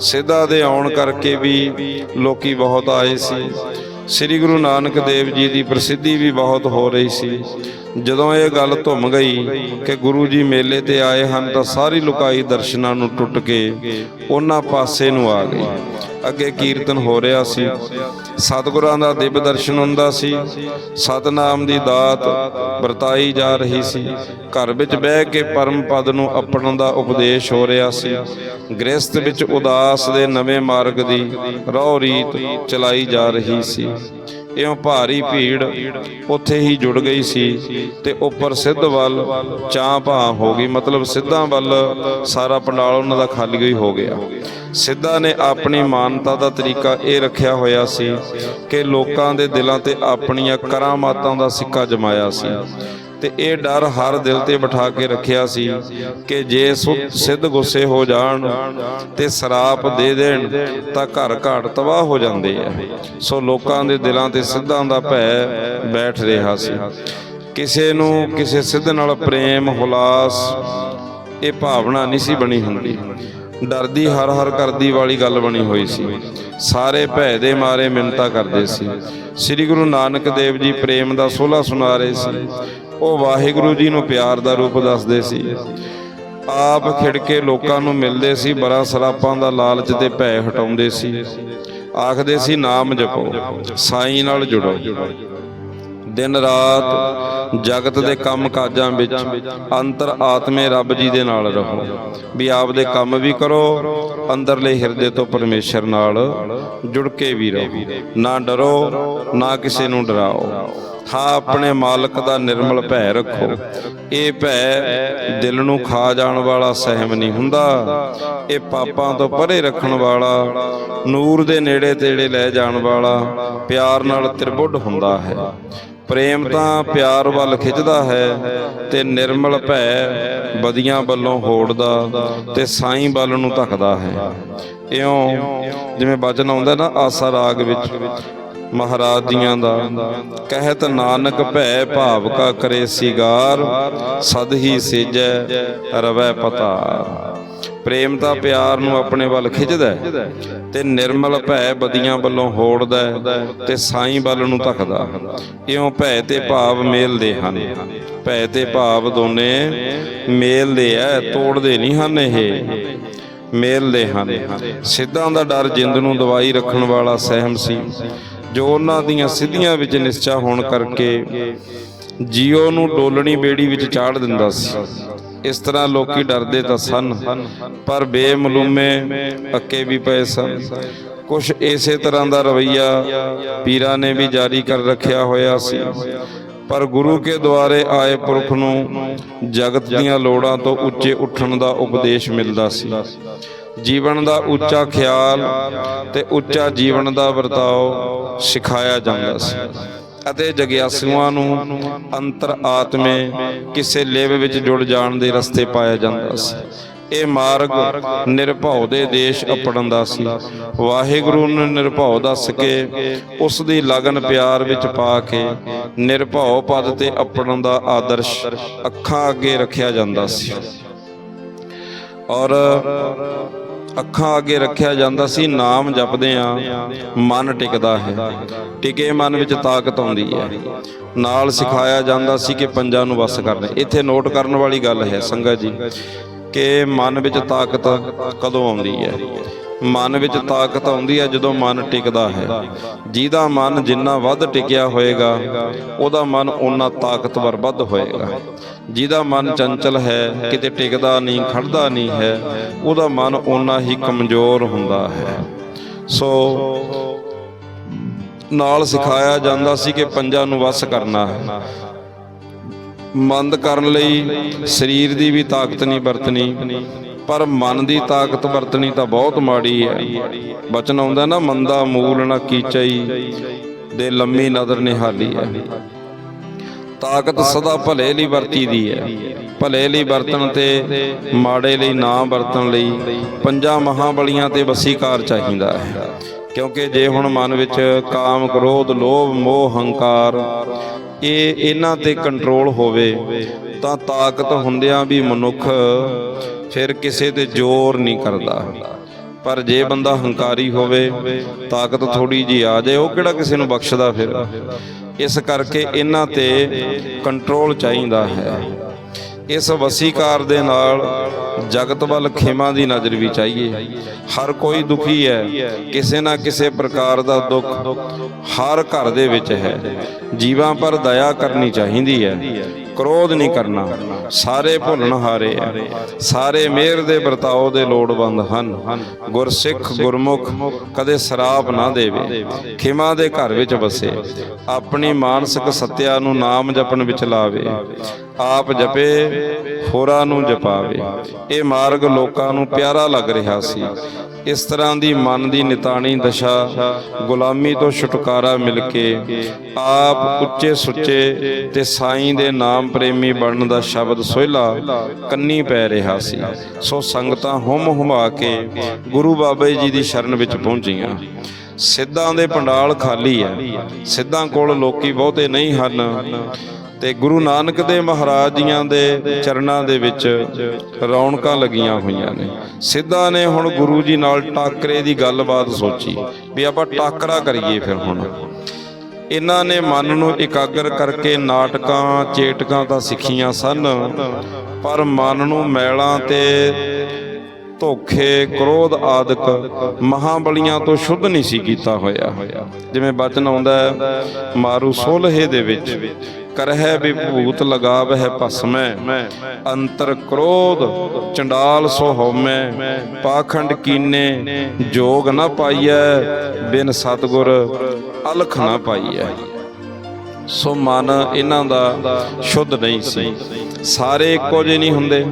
A: ਸਿੱਧਾ ਦੇ ਆਉਣ ਕਰਕੇ ਵੀ ਲੋਕੀ ਬਹੁਤ ਆਏ ਸੀ। ਸ੍ਰੀ ਗੁਰੂ ਨਾਨਕ ਦੇਵ ਜੀ ਦੀ ਪ੍ਰਸਿੱਧੀ ਵੀ ਬਹੁਤ ਹੋ ਰਹੀ ਸੀ। ਜਦੋਂ ਇਹ ਗੱਲ ਧੁੰਮ ਗਈ ਕਿ ਗੁਰੂ ਜੀ ਮੇਲੇ ਤੇ ਆਏ ਹਨ ਤਾਂ ਸਾਰੀ ਲੁਕਾਈ ਦਰਸ਼ਨਾਂ ਨੂੰ ਟੁੱਟ ਕੇ ਉਹਨਾਂ ਪਾਸੇ ਨੂੰ ਆ ਗਈ। ਅੱਗੇ ਕੀਰਤਨ ਹੋ ਰਿਹਾ ਸੀ। ਸਤਿਗੁਰਾਂ ਦਾ ਦਿਵ ਦਰਸ਼ਨ ਹੁੰਦਾ ਸੀ। ਸਤਨਾਮ ਦੀ ਦਾਤ ਵਰਤਾਈ ਜਾ ਰਹੀ ਸੀ। ਘਰ ਵਿੱਚ ਬਹਿ ਕੇ ਪਰਮ ਪਦ ਨੂੰ ਅਪਣਨ ਦਾ ਉਪਦੇਸ਼ ਹੋ ਰਿਹਾ ਸੀ। ਗ੍ਰਸਥ ਵਿੱਚ ਉਦਾਸ ਦੇ ਨਵੇਂ ਮਾਰਗ ਦੀ ਰਹੁ ਰੀਤ ਚਲਾਈ ਜਾ ਰਹੀ ਸੀ। ਇਉਂ ਭਾਰੀ ਭੀੜ ਉੱਥੇ ਹੀ ਜੁੜ ਗਈ ਸੀ ਤੇ ਉੱਪਰ ਸਿੱਧ ਵੱਲ ਚਾਂ ਭਾਂ ਹੋ ਗਈ। ਮਤਲਬ ਸਿੱਧਾਂ ਵੱਲ ਸਾਰਾ ਪੰਡਾਲ ਉਹਨਾਂ ਦਾ ਖਾਲੀ ਹੀ ਹੋ ਗਿਆ। ਸਿੱਧਾ ਨੇ ਆਪਣੀ ਮਾਨਤਾ ਦਾ ਤਰੀਕਾ ਇਹ ਰੱਖਿਆ ਹੋਇਆ ਸੀ ਕਿ ਲੋਕਾਂ ਦੇ ਦਿਲਾਂ ਤੇ ਆਪਣੀਆਂ ਕਰਾਮਾਤਾਂ ਦਾ ਸਿੱਕਾ ਜਮਾਇਆ ਸੀ। ਤੇ ਇਹ ਡਰ ਹਰ ਦਿਲ ਤੇ ਬਿਠਾ ਕੇ ਰੱਖਿਆ ਸੀ ਕਿ ਜੇ ਸਿੱਧ ਗੁੱਸੇ ਹੋ ਜਾਣ ਤੇ ਸਰਾਪ ਦੇ ਦੇਣ ਤਾਂ ਘਰ ਘਾਟ ਤਬਾਹ ਹੋ ਜਾਂਦੇ ਆ। ਸੋ ਲੋਕਾਂ ਦੇ ਦਿਲਾਂ ਤੇ ਸਿੱਧਾਂ ਦਾ ਭੈ ਬੈਠ ਰਿਹਾ ਸੀ। ਕਿਸੇ ਨੂੰ ਕਿਸੇ ਸਿੱਧ ਨਾਲ ਪ੍ਰੇਮ, ਹੁਲਾਸ, ਇਹ ਭਾਵਨਾ ਨਹੀਂ ਸੀ ਬਣੀ ਹੁੰਦੀ। ਡਰਦੀ ਹਰ ਹਰ ਕਰਦੀ ਵਾਲੀ ਗੱਲ ਬਣੀ ਹੋਈ ਸੀ। ਸਾਰੇ ਭੈ ਦੇ ਮਾਰੇ ਮਿੰਤਾ ਕਰਦੇ ਸੀ। ਸ੍ਰੀ ਗੁਰੂ ਨਾਨਕ ਦੇਵ ਜੀ ਪ੍ਰੇਮ ਦਾ ਸੋਲਾ ਸੁਣਾ ਰਹੇ ਸੀ। ਉਹ ਵਾਹਿਗੁਰੂ ਜੀ ਨੂੰ ਪਿਆਰ ਦਾ ਰੂਪ ਦੱਸਦੇ ਸੀ। ਆਪ ਖਿੜ ਕੇ ਲੋਕਾਂ ਨੂੰ ਮਿਲਦੇ ਸੀ, ਬੜਾ ਸਰਾਪਾਂ ਦਾ ਲਾਲਚ ਤੇ ਭੈ ਹਟਾਉਂਦੇ ਸੀ। ਆਖਦੇ ਸੀ, ਨਾਮ ਜਪੋ, ਸਾਈਂ ਨਾਲ ਜੁੜੋ। ਦਿਨ ਰਾਤ ਜਗਤ ਦੇ ਕੰਮ ਕਾਜਾਂ ਵਿੱਚ ਅੰਤਰ ਆਤਮੇ ਰੱਬ ਜੀ ਦੇ ਨਾਲ ਰਹੋ। ਵੀ ਆਪ ਦੇ ਕੰਮ ਵੀ ਕਰੋ, ਅੰਦਰਲੇ ਹਿਰਦੇ ਤੋਂ ਪਰਮੇਸ਼ਰ ਨਾਲ ਜੁੜ ਕੇ ਵੀ ਰਹੋ। ਨਾ ਡਰੋ, ਨਾ ਕਿਸੇ ਨੂੰ ਡਰਾਓ। ਹਾਂ ਆਪਣੇ ਮਾਲਕ ਦਾ ਨਿਰਮਲ ਭੈ ਰੱਖੋ। ਇਹ ਭੈ ਦਿਲ ਨੂੰ ਖਾ ਜਾਣ ਵਾਲਾ ਸਹਿਮ ਨਹੀਂ ਹੁੰਦਾ। ਇਹ ਪਾਪਾਂ ਤੋਂ ਪਰੇ ਰੱਖਣ ਵਾਲਾ, ਨੂਰ ਦੇ ਨੇੜੇ ਤੇੜੇ ਲੈ ਜਾਣ ਵਾਲਾ, ਪਿਆਰ ਨਾਲ ਤ੍ਰਿਬੁੱਢ ਹੁੰਦਾ ਹੈ। ਪ੍ਰੇਮ ਤਾਂ ਪਿਆਰ ਵੱਲ ਖਿੱਚਦਾ ਹੈ ਤੇ ਨਿਰਮਲ ਭੈ ਬਦੀਆਂ ਵੱਲੋਂ ਹੋੜਦਾ ਤੇ ਸਾਈਂ ਵੱਲ ਨੂੰ ਧੱਕਦਾ ਹੈ। ਇਉਂ ਜਿਵੇਂ ਬਚਨ ਆਉਂਦਾ ਨਾ ਆਸਾ ਰਾਗ ਵਿੱਚ, ਮਹਾਰਾਜ ਜੀਆਂ ਦਾ, ਕਹਿਤ ਨਾਨਕ ਭੈ ਭਾਵ ਕਾ ਕਰੇ ਸਿਗਾਰ, ਸਦ ਹੀ ਸੇਜੈ ਰਵੈ ਪਤਾ ਪ੍ਰੇਮ ਦਾ ਪਿਆਰ ਨੂੰ ਆਪਣੇ ਵੱਲ ਖਿੱਚਦਾ ਤੇ ਨਿਰਮਲ ਭੈ ਬਦੀਆਂ ਵੱਲੋਂ ਹੋੜਦਾ ਤੇ ਸਾਈਂ ਵੱਲ ਨੂੰ ਧੱਕਦਾ ਇਉਂ ਭੈ ਤੇ ਭਾਵ ਮੇਲਦੇ ਹਨ। ਭੈ ਤੇ ਭਾਵ ਦੋਨੇ ਮੇਲਦੇ ਐ, ਤੋੜਦੇ ਨਹੀਂ ਹਨ ਇਹ। ਮੇਲਦੇ ਹਨ। ਸਿੱਧਾਂ ਦਾ ਡਰ ਜਿੰਦ ਨੂੰ ਦਵਾਈ ਰੱਖਣ ਵਾਲਾ ਸਹਿਮ ਸੀ। ਜੋ ਉਹਨਾਂ ਦੀਆਂ ਸਿੱਧੀਆਂ ਵਿੱਚ ਨਿਸ਼ਚਾ ਹੋਣ ਕਰਕੇ ਜੀਓ ਨੂੰ ਡੋਲਣੀ ਬੇੜੀ ਵਿੱਚ ਚਾੜ ਦਿੰਦਾ ਸੀ। ਇਸ ਤਰ੍ਹਾਂ ਲੋਕੀ ਡਰਦੇ ਤਾਂ ਸਨ, ਪਰ ਬੇਮਲੂਮੇ ਅੱਕੇ ਵੀ ਪਏ ਸਨ। ਕੁਝ ਇਸੇ ਤਰ੍ਹਾਂ ਦਾ ਰਵਈਆ ਪੀਰਾਂ ਨੇ ਵੀ ਜਾਰੀ ਕਰ ਰੱਖਿਆ ਹੋਇਆ ਸੀ। ਪਰ ਗੁਰੂ ਕੇ ਦੁਆਰੇ ਆਏ ਪੁਰਖ ਨੂੰ ਜਗਤ ਦੀਆਂ ਲੋੜਾਂ ਤੋਂ ਉੱਚੇ ਉੱਠਣ ਦਾ ਉਪਦੇਸ਼ ਮਿਲਦਾ ਸੀ। ਜੀਵਨ ਦਾ ਉੱਚਾ ਖਿਆਲ ਤੇ ਉੱਚਾ ਜੀਵਨ ਦਾ ਵਰਤਾਓ ਸਿਖਾਇਆ ਜਾਂਦਾ ਸੀ। ਅਤੇ ਜਗਿਆਸੂਆਂ ਨੂੰ ਅੰਤਰ ਆਤਮੇ ਕਿਸੇ ਲੇਵ ਵਿੱਚ ਜੁੜ ਜਾਣ ਦੇ ਰਸਤੇ ਪਾਇਆ ਜਾਂਦਾ ਸੀ। ਇਹ ਮਾਰਗ ਨਿਰਭਉ ਦੇ ਦੇਸ਼ ਅਪੜਨ ਦਾ ਸੀ। ਵਾਹਿਗੁਰੂ ਨੇ ਨਿਰਭਉ ਦੱਸ ਕੇ ਉਸ ਦੀ ਲਗਨ ਪਿਆਰ ਵਿੱਚ ਪਾ ਕੇ ਨਿਰਭਉ ਪਦ ਤੇ ਅਪਣਨ ਦਾ ਆਦਰਸ਼ ਅੱਖਾਂ ਅੱਗੇ ਰੱਖਿਆ ਜਾਂਦਾ ਸੀ। ਔਰ ਅੱਖਾਂ ਅੱਗੇ ਰੱਖਿਆ ਜਾਂਦਾ ਸੀ, ਨਾਮ ਜਪਦੇ ਆ ਮਨ ਟਿਕਦਾ ਹੈ। ਟਿਕੇ ਮਨ ਵਿੱਚ ਤਾਕਤ ਆਉਂਦੀ ਹੈ। ਨਾਲ ਸਿਖਾਇਆ ਜਾਂਦਾ ਸੀ ਕਿ ਪੰਜਾਂ ਨੂੰ ਵਸ ਕਰਨਾ। ਇੱਥੇ ਨੋਟ ਕਰਨ ਵਾਲੀ ਗੱਲ ਹੈ ਸੰਗਤ ਜੀ, ਕਿ ਮਨ ਵਿੱਚ ਤਾਕਤ ਕਦੋਂ ਆਉਂਦੀ ਹੈ? ਮਨ ਵਿੱਚ ਤਾਕਤ ਆਉਂਦੀ ਹੈ ਜਦੋਂ ਮਨ ਟਿਕਦਾ ਹੈ। ਜਿਹਦਾ ਮਨ ਜਿੰਨਾ ਵੱਧ ਟਿਕਿਆ ਹੋਏਗਾ ਉਹਦਾ ਮਨ ਉਨਾ ਤਾਕਤਵਰ ਵੱਧ ਹੋਏਗਾ। ਜਿਹਦਾ ਮਨ ਚੰਚਲ ਹੈ ਕਿਤੇ ਟਿਕਦਾ ਨਹੀਂ ਖੜਦਾ ਨਹੀਂ ਹੈ ਉਹਦਾ ਮਨ ਉਨਾ ਹੀ ਕਮਜ਼ੋਰ ਹੁੰਦਾ ਹੈ। ਸੋ ਨਾਲ ਸਿਖਾਇਆ ਜਾਂਦਾ ਸੀ ਕਿ ਪੰਜਾਂ ਨੂੰ ਵਸ ਕਰਨਾ ਹੈ। ਮੰਦ ਕਰਨ ਲਈ ਸਰੀਰ ਦੀ ਵੀ ਤਾਕਤ ਨਹੀਂ ਵਰਤਣੀ। ਪਰ ਮਨ ਦੀ ਤਾਕਤ ਵਰਤਣੀ ਤਾਂ ਬਹੁਤ ਮਾੜੀ ਹੈ। ਬਚਨ ਆਉਂਦਾ ਨਾ, ਮੰਦਾ ਮੂਲ ਨਾ ਕੀਚਈ, ਦੇ ਲੰਮੀ ਨਜ਼ਰ ਨਿਹਾਲੀ ਹੈ। ਤਾਕਤ ਸਦਾ ਭਲੇ ਲਈ ਵਰਤੀ ਦੀ ਹੈ। ਭਲੇ ਲਈ ਵਰਤਣ ਤੇ, ਮਾੜੇ ਲਈ ਨਾ ਵਰਤਣ ਲਈ ਪੰਜਾਂ ਮਹਾਬਲੀਆਂ ਤੇ ਵਸੀਕਾਰ ਚਾਹੀਦਾ ਹੈ। ਕਿਉਂਕਿ ਜੇ ਹੁਣ ਮਨ ਵਿੱਚ ਕਾਮ, ਕ੍ਰੋਧ, ਲੋਭ, ਮੋਹ, ਹੰਕਾਰ, ਇਹ ਇਹਨਾਂ ਤੇ ਕੰਟਰੋਲ ਹੋਵੇ ਤਾਂ ਤਾਕਤ ਹੁੰਦਿਆਂ ਵੀ ਮਨੁੱਖ ਫਿਰ ਕਿਸੇ ਤੇ ਜ਼ੋਰ ਨਹੀਂ ਕਰਦਾ। ਪਰ ਜੇ ਬੰਦਾ ਹੰਕਾਰੀ ਹੋਵੇ, ਤਾਕਤ ਥੋੜੀ ਜੀ ਆ ਜਾਏ, ਉਹ ਕਿਹੜਾ ਕਿਸੇ ਨੂੰ ਬਖਸ਼ਦਾ ਫਿਰ? ਇਸ ਕਰਕੇ ਇਹਨਾਂ ਤੇ ਕੰਟਰੋਲ ਚਾਹੀਦਾ ਹੈ। ਇਸ ਵਸੀਕਾਰ ਦੇ ਨਾਲ ਜਗਤ ਵੱਲ ਖੇਮਾ ਦੀ ਨਜ਼ਰ ਵੀ ਚਾਹੀਏ। ਹਰ ਕੋਈ ਦੁਖੀ ਹੈ, ਕਿਸੇ ਨਾ ਕਿਸੇ ਪ੍ਰਕਾਰ ਦਾ ਦੁੱਖ ਹਰ ਘਰ ਦੇ ਵਿੱਚ ਹੈ। ਜੀਵਾਂ ਪਰ ਦਇਆ ਕਰਨੀ ਚਾਹੀਦੀ ਹੈ। ਕ੍ਰੋਧ ਨਹੀਂ ਕਰਨਾ। ਸਾਰੇ ਭੁੱਲਣ ਹਾਰੇ ਆ। ਸਾਰੇ ਮਿਹਰ ਦੇ ਵਰਤਾਓ ਦੇ ਲੋੜਵੰਦ ਹਨ। ਗੁਰਸਿੱਖ, ਗੁਰਮੁਖ ਕਦੇ ਸਰਾਪ ਨਾ ਦੇਵੇ। ਖਿਮਾ ਦੇ ਘਰ ਵਿੱਚ ਵਸੇ। ਆਪਣੀ ਮਾਨਸਿਕ ਸੱਤਿਆ ਨੂੰ ਨਾਮ ਜਪਣ ਵਿੱਚ ਲਾਵੇ। ਆਪ ਜਪੇ, ਹੋਰਾਂ ਨੂੰ ਜਪਾਵੇ। ਇਹ ਮਾਰਗ ਲੋਕਾਂ ਨੂੰ ਪਿਆਰਾ ਲੱਗ ਰਿਹਾ ਸੀ। ਇਸ ਤਰ੍ਹਾਂ ਦੀ ਮਨ ਦੀ ਨਿਤਾਣੀ ਦਸ਼ਾ ਗੁਲਾਮੀ ਤੋਂ ਛੁਟਕਾਰਾ ਮਿਲ ਕੇ ਆਪ ਉੱਚੇ ਸੁੱਚੇ ਤੇ ਸਾਈਂ ਦੇ ਨਾਮ ਪ੍ਰੇਮੀ ਬਣਨ ਦਾ ਸ਼ਬਦ ਸੋਹਿਲਾ ਕੰਨੀ ਪੈ ਰਿਹਾ ਸੀ। ਸੋ ਸੰਗਤਾਂ ਹੁਮ ਹੁਮਾ ਕੇ ਗੁਰੂ ਬਾਬਾ ਜੀ ਦੀ ਸ਼ਰਨ ਵਿੱਚ ਪਹੁੰਚੀਆਂ। ਸਿੱਧਾਂ ਦੇ ਪੰਡਾਲ ਖਾਲੀ ਹੈ। ਸਿੱਧਾਂ ਕੋਲ ਲੋਕੀ ਬਹੁਤੇ ਨਹੀਂ ਹਨ। ਤੇ ਗੁਰੂ ਨਾਨਕ ਦੇ ਮਹਾਰਾਜ ਜੀਆਂ ਦੇ ਚਰਨਾਂ ਦੇ ਵਿੱਚ ਰੌਣਕਾਂ ਲੱਗੀਆਂ ਹੋਈਆਂ ਨੇ। ਸਿੱਧਾ ਨੇ ਹੁਣ ਗੁਰੂ ਜੀ ਨਾਲ ਟਾਕਰੇ ਦੀ ਗੱਲਬਾਤ ਸੋਚੀ ਵੀ ਆਪਾਂ ਟਾਕਰਾ ਕਰੀਏ ਫਿਰ ਹੁਣ। ਇਹਨਾਂ ਨੇ ਮਨ ਨੂੰ ਇਕਾਗਰ ਕਰਕੇ ਨਾਟਕਾਂ, ਚੇਟਕਾਂ ਤਾਂ ਸਿੱਖੀਆਂ ਸਨ, ਪਰ ਮਨ ਨੂੰ ਮੈਲਾਂ ਤੇ ਧੋਖੇ, ਕ੍ਰੋਧ ਆਦਿਕ ਮਹਾਬਲੀਆਂ ਤੋਂ ਸ਼ੁੱਧ ਨਹੀਂ ਸੀ ਕੀਤਾ ਹੋਇਆ। ਜਿਵੇਂ ਬਚਨ ਆਉਂਦਾ ਹੈ, ਮਾਰੂ ਸੋਲਹੇ ਦੇ ਵਿੱਚ, ਕਰਹਿ ਵਿਭੂਤ ਲਗਾਵ ਹੈ ਭਸਮੈ, ਅੰਤਰ ਕ੍ਰੋਧ ਚੰਡਾਲ ਸੋ ਹਉਮੈ, ਪਾਖੰਡ ਕੀਨੇ ਜੋਗ ਨਾ ਪਾਈਐ, ਬਿਨ ਸਤਗੁਰ ਅਲਖ ਨਾ ਪਾਈਐ। ਸੋ ਮਨ ਇਹਨਾਂ ਦਾ ਸ਼ੁੱਧ ਨਹੀਂ ਸੀ। ਸਾਰੇ ਇੱਕੋ ਜਿਹੇ ਨਹੀਂ ਹੁੰਦੇ।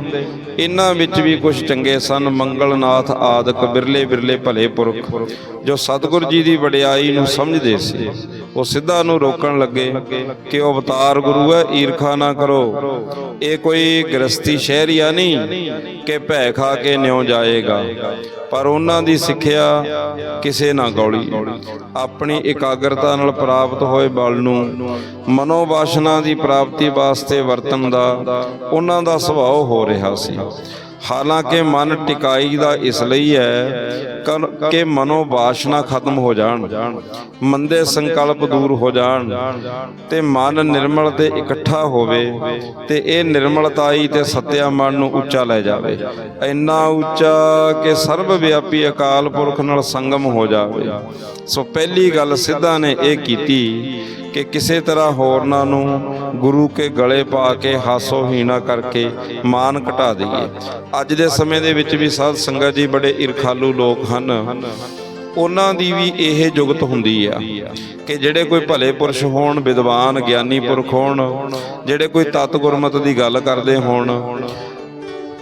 A: ਇਹਨਾਂ ਵਿੱਚ ਵੀ ਕੁਝ ਚੰਗੇ ਸਨ। ਮੰਗਲਨਾਥ ਆਦਿਕ ਬਿਰਲੇ ਬਿਰਲੇ ਭਲੇ ਪੁਰਖ, ਜੋ ਸਤਿਗੁਰ ਜੀ ਦੀ ਵਡਿਆਈ ਨੂੰ ਸਮਝਦੇ ਸੀ। ਉਹ ਸਿੱਧਾ ਨੂੰ ਰੋਕਣ ਲੱਗੇ ਕਿ ਉਹ ਅਵਤਾਰ ਗੁਰੂ ਹੈ, ਈਰਖਾ ਨਾ ਕਰੋ। ਇਹ ਕੋਈ ਗ੍ਰਸਤੀ ਸ਼ਹਿਰੀਆ ਨਹੀਂ ਕਿ ਭੈ ਖਾ ਕੇ ਨਿਉ ਜਾਏਗਾ। ਪਰ ਉਹਨਾਂ ਦੀ ਸਿੱਖਿਆ ਕਿਸੇ ਨਾ ਗੌਲੀ। ਆਪਣੀ ਇਕਾਗਰਤਾ ਨਾਲ ਪ੍ਰਾਪਤ ਹੋਏ ਬਲ ਨੂੰ, ਮਨੋਵਾਸ਼ਨਾ ਦੀ ਪ੍ਰਾਪਤੀ ਵਾਸਤੇ ਵਰਤਨ ਦਾ ਉਹਨਾਂ ਦਾ ਸੁਭਾਅ ਹੋ ਰਿਹਾ ਸੀ। ਹਾਲਾਂਕਿ ਮਨ ਟਿਕਾਈ ਦਾ ਇਸ ਲਈ ਹੈ ਕਿ ਮਨੋ ਵਾਸ਼ਨਾ ਖਤਮ ਹੋ ਜਾਣ, ਮੰਦੇ ਸੰਕਲਪ ਦੂਰ ਹੋ ਜਾਣ ਤੇ ਮਨ ਨਿਰਮਲ ਤੇ ਇਕੱਠਾ ਹੋਵੇ ਤੇ ਇਹ ਨਿਰਮਲਤਾਈ ਤੇ ਸਤਿਆ ਮਨ ਨੂੰ ਉੱਚਾ ਲੈ ਜਾਵੇ। ਇੰਨਾ ਉੱਚਾ ਕਿ ਸਰਬ ਵਿਆਪੀ ਅਕਾਲ ਪੁਰਖ ਨਾਲ ਸੰਗਮ ਹੋ ਜਾਵੇ। ਸੋ ਪਹਿਲੀ ਗੱਲ ਸਿੱਧਾ ਨੇ ਇਹ ਕੀਤੀ ਕਿ ਕਿਸੇ ਤਰ੍ਹਾਂ ਹੋਰਨਾਂ ਨੂੰ ਗੁਰੂ ਕੇ ਗਲੇ ਪਾ ਕੇ ਹਾਸੋ ਹੀਣਾ ਕਰਕੇ ਮਾਨ ਘਟਾ ਦਈਏ। ਅੱਜ ਦੇ ਸਮੇਂ ਦੇ ਵਿੱਚ ਵੀ ਸਾਧ ਸੰਗਤ ਜੀ ਬੜੇ ਇਰਖਾਲੂ ਲੋਕ ਹਨ। ਉਹਨਾਂ ਦੀ ਵੀ ਇਹ ਜੁਗਤ ਹੁੰਦੀ ਆ ਕਿ ਜਿਹੜੇ ਕੋਈ ਭਲੇ ਪੁਰਸ਼ ਹੋਣ, ਵਿਦਵਾਨ, ਗਿਆਨੀ ਪੁਰਖ ਹੋਣ, ਜਿਹੜੇ ਕੋਈ ਤਤ ਗੁਰਮਤ ਦੀ ਗੱਲ ਕਰਦੇ ਹੋਣ,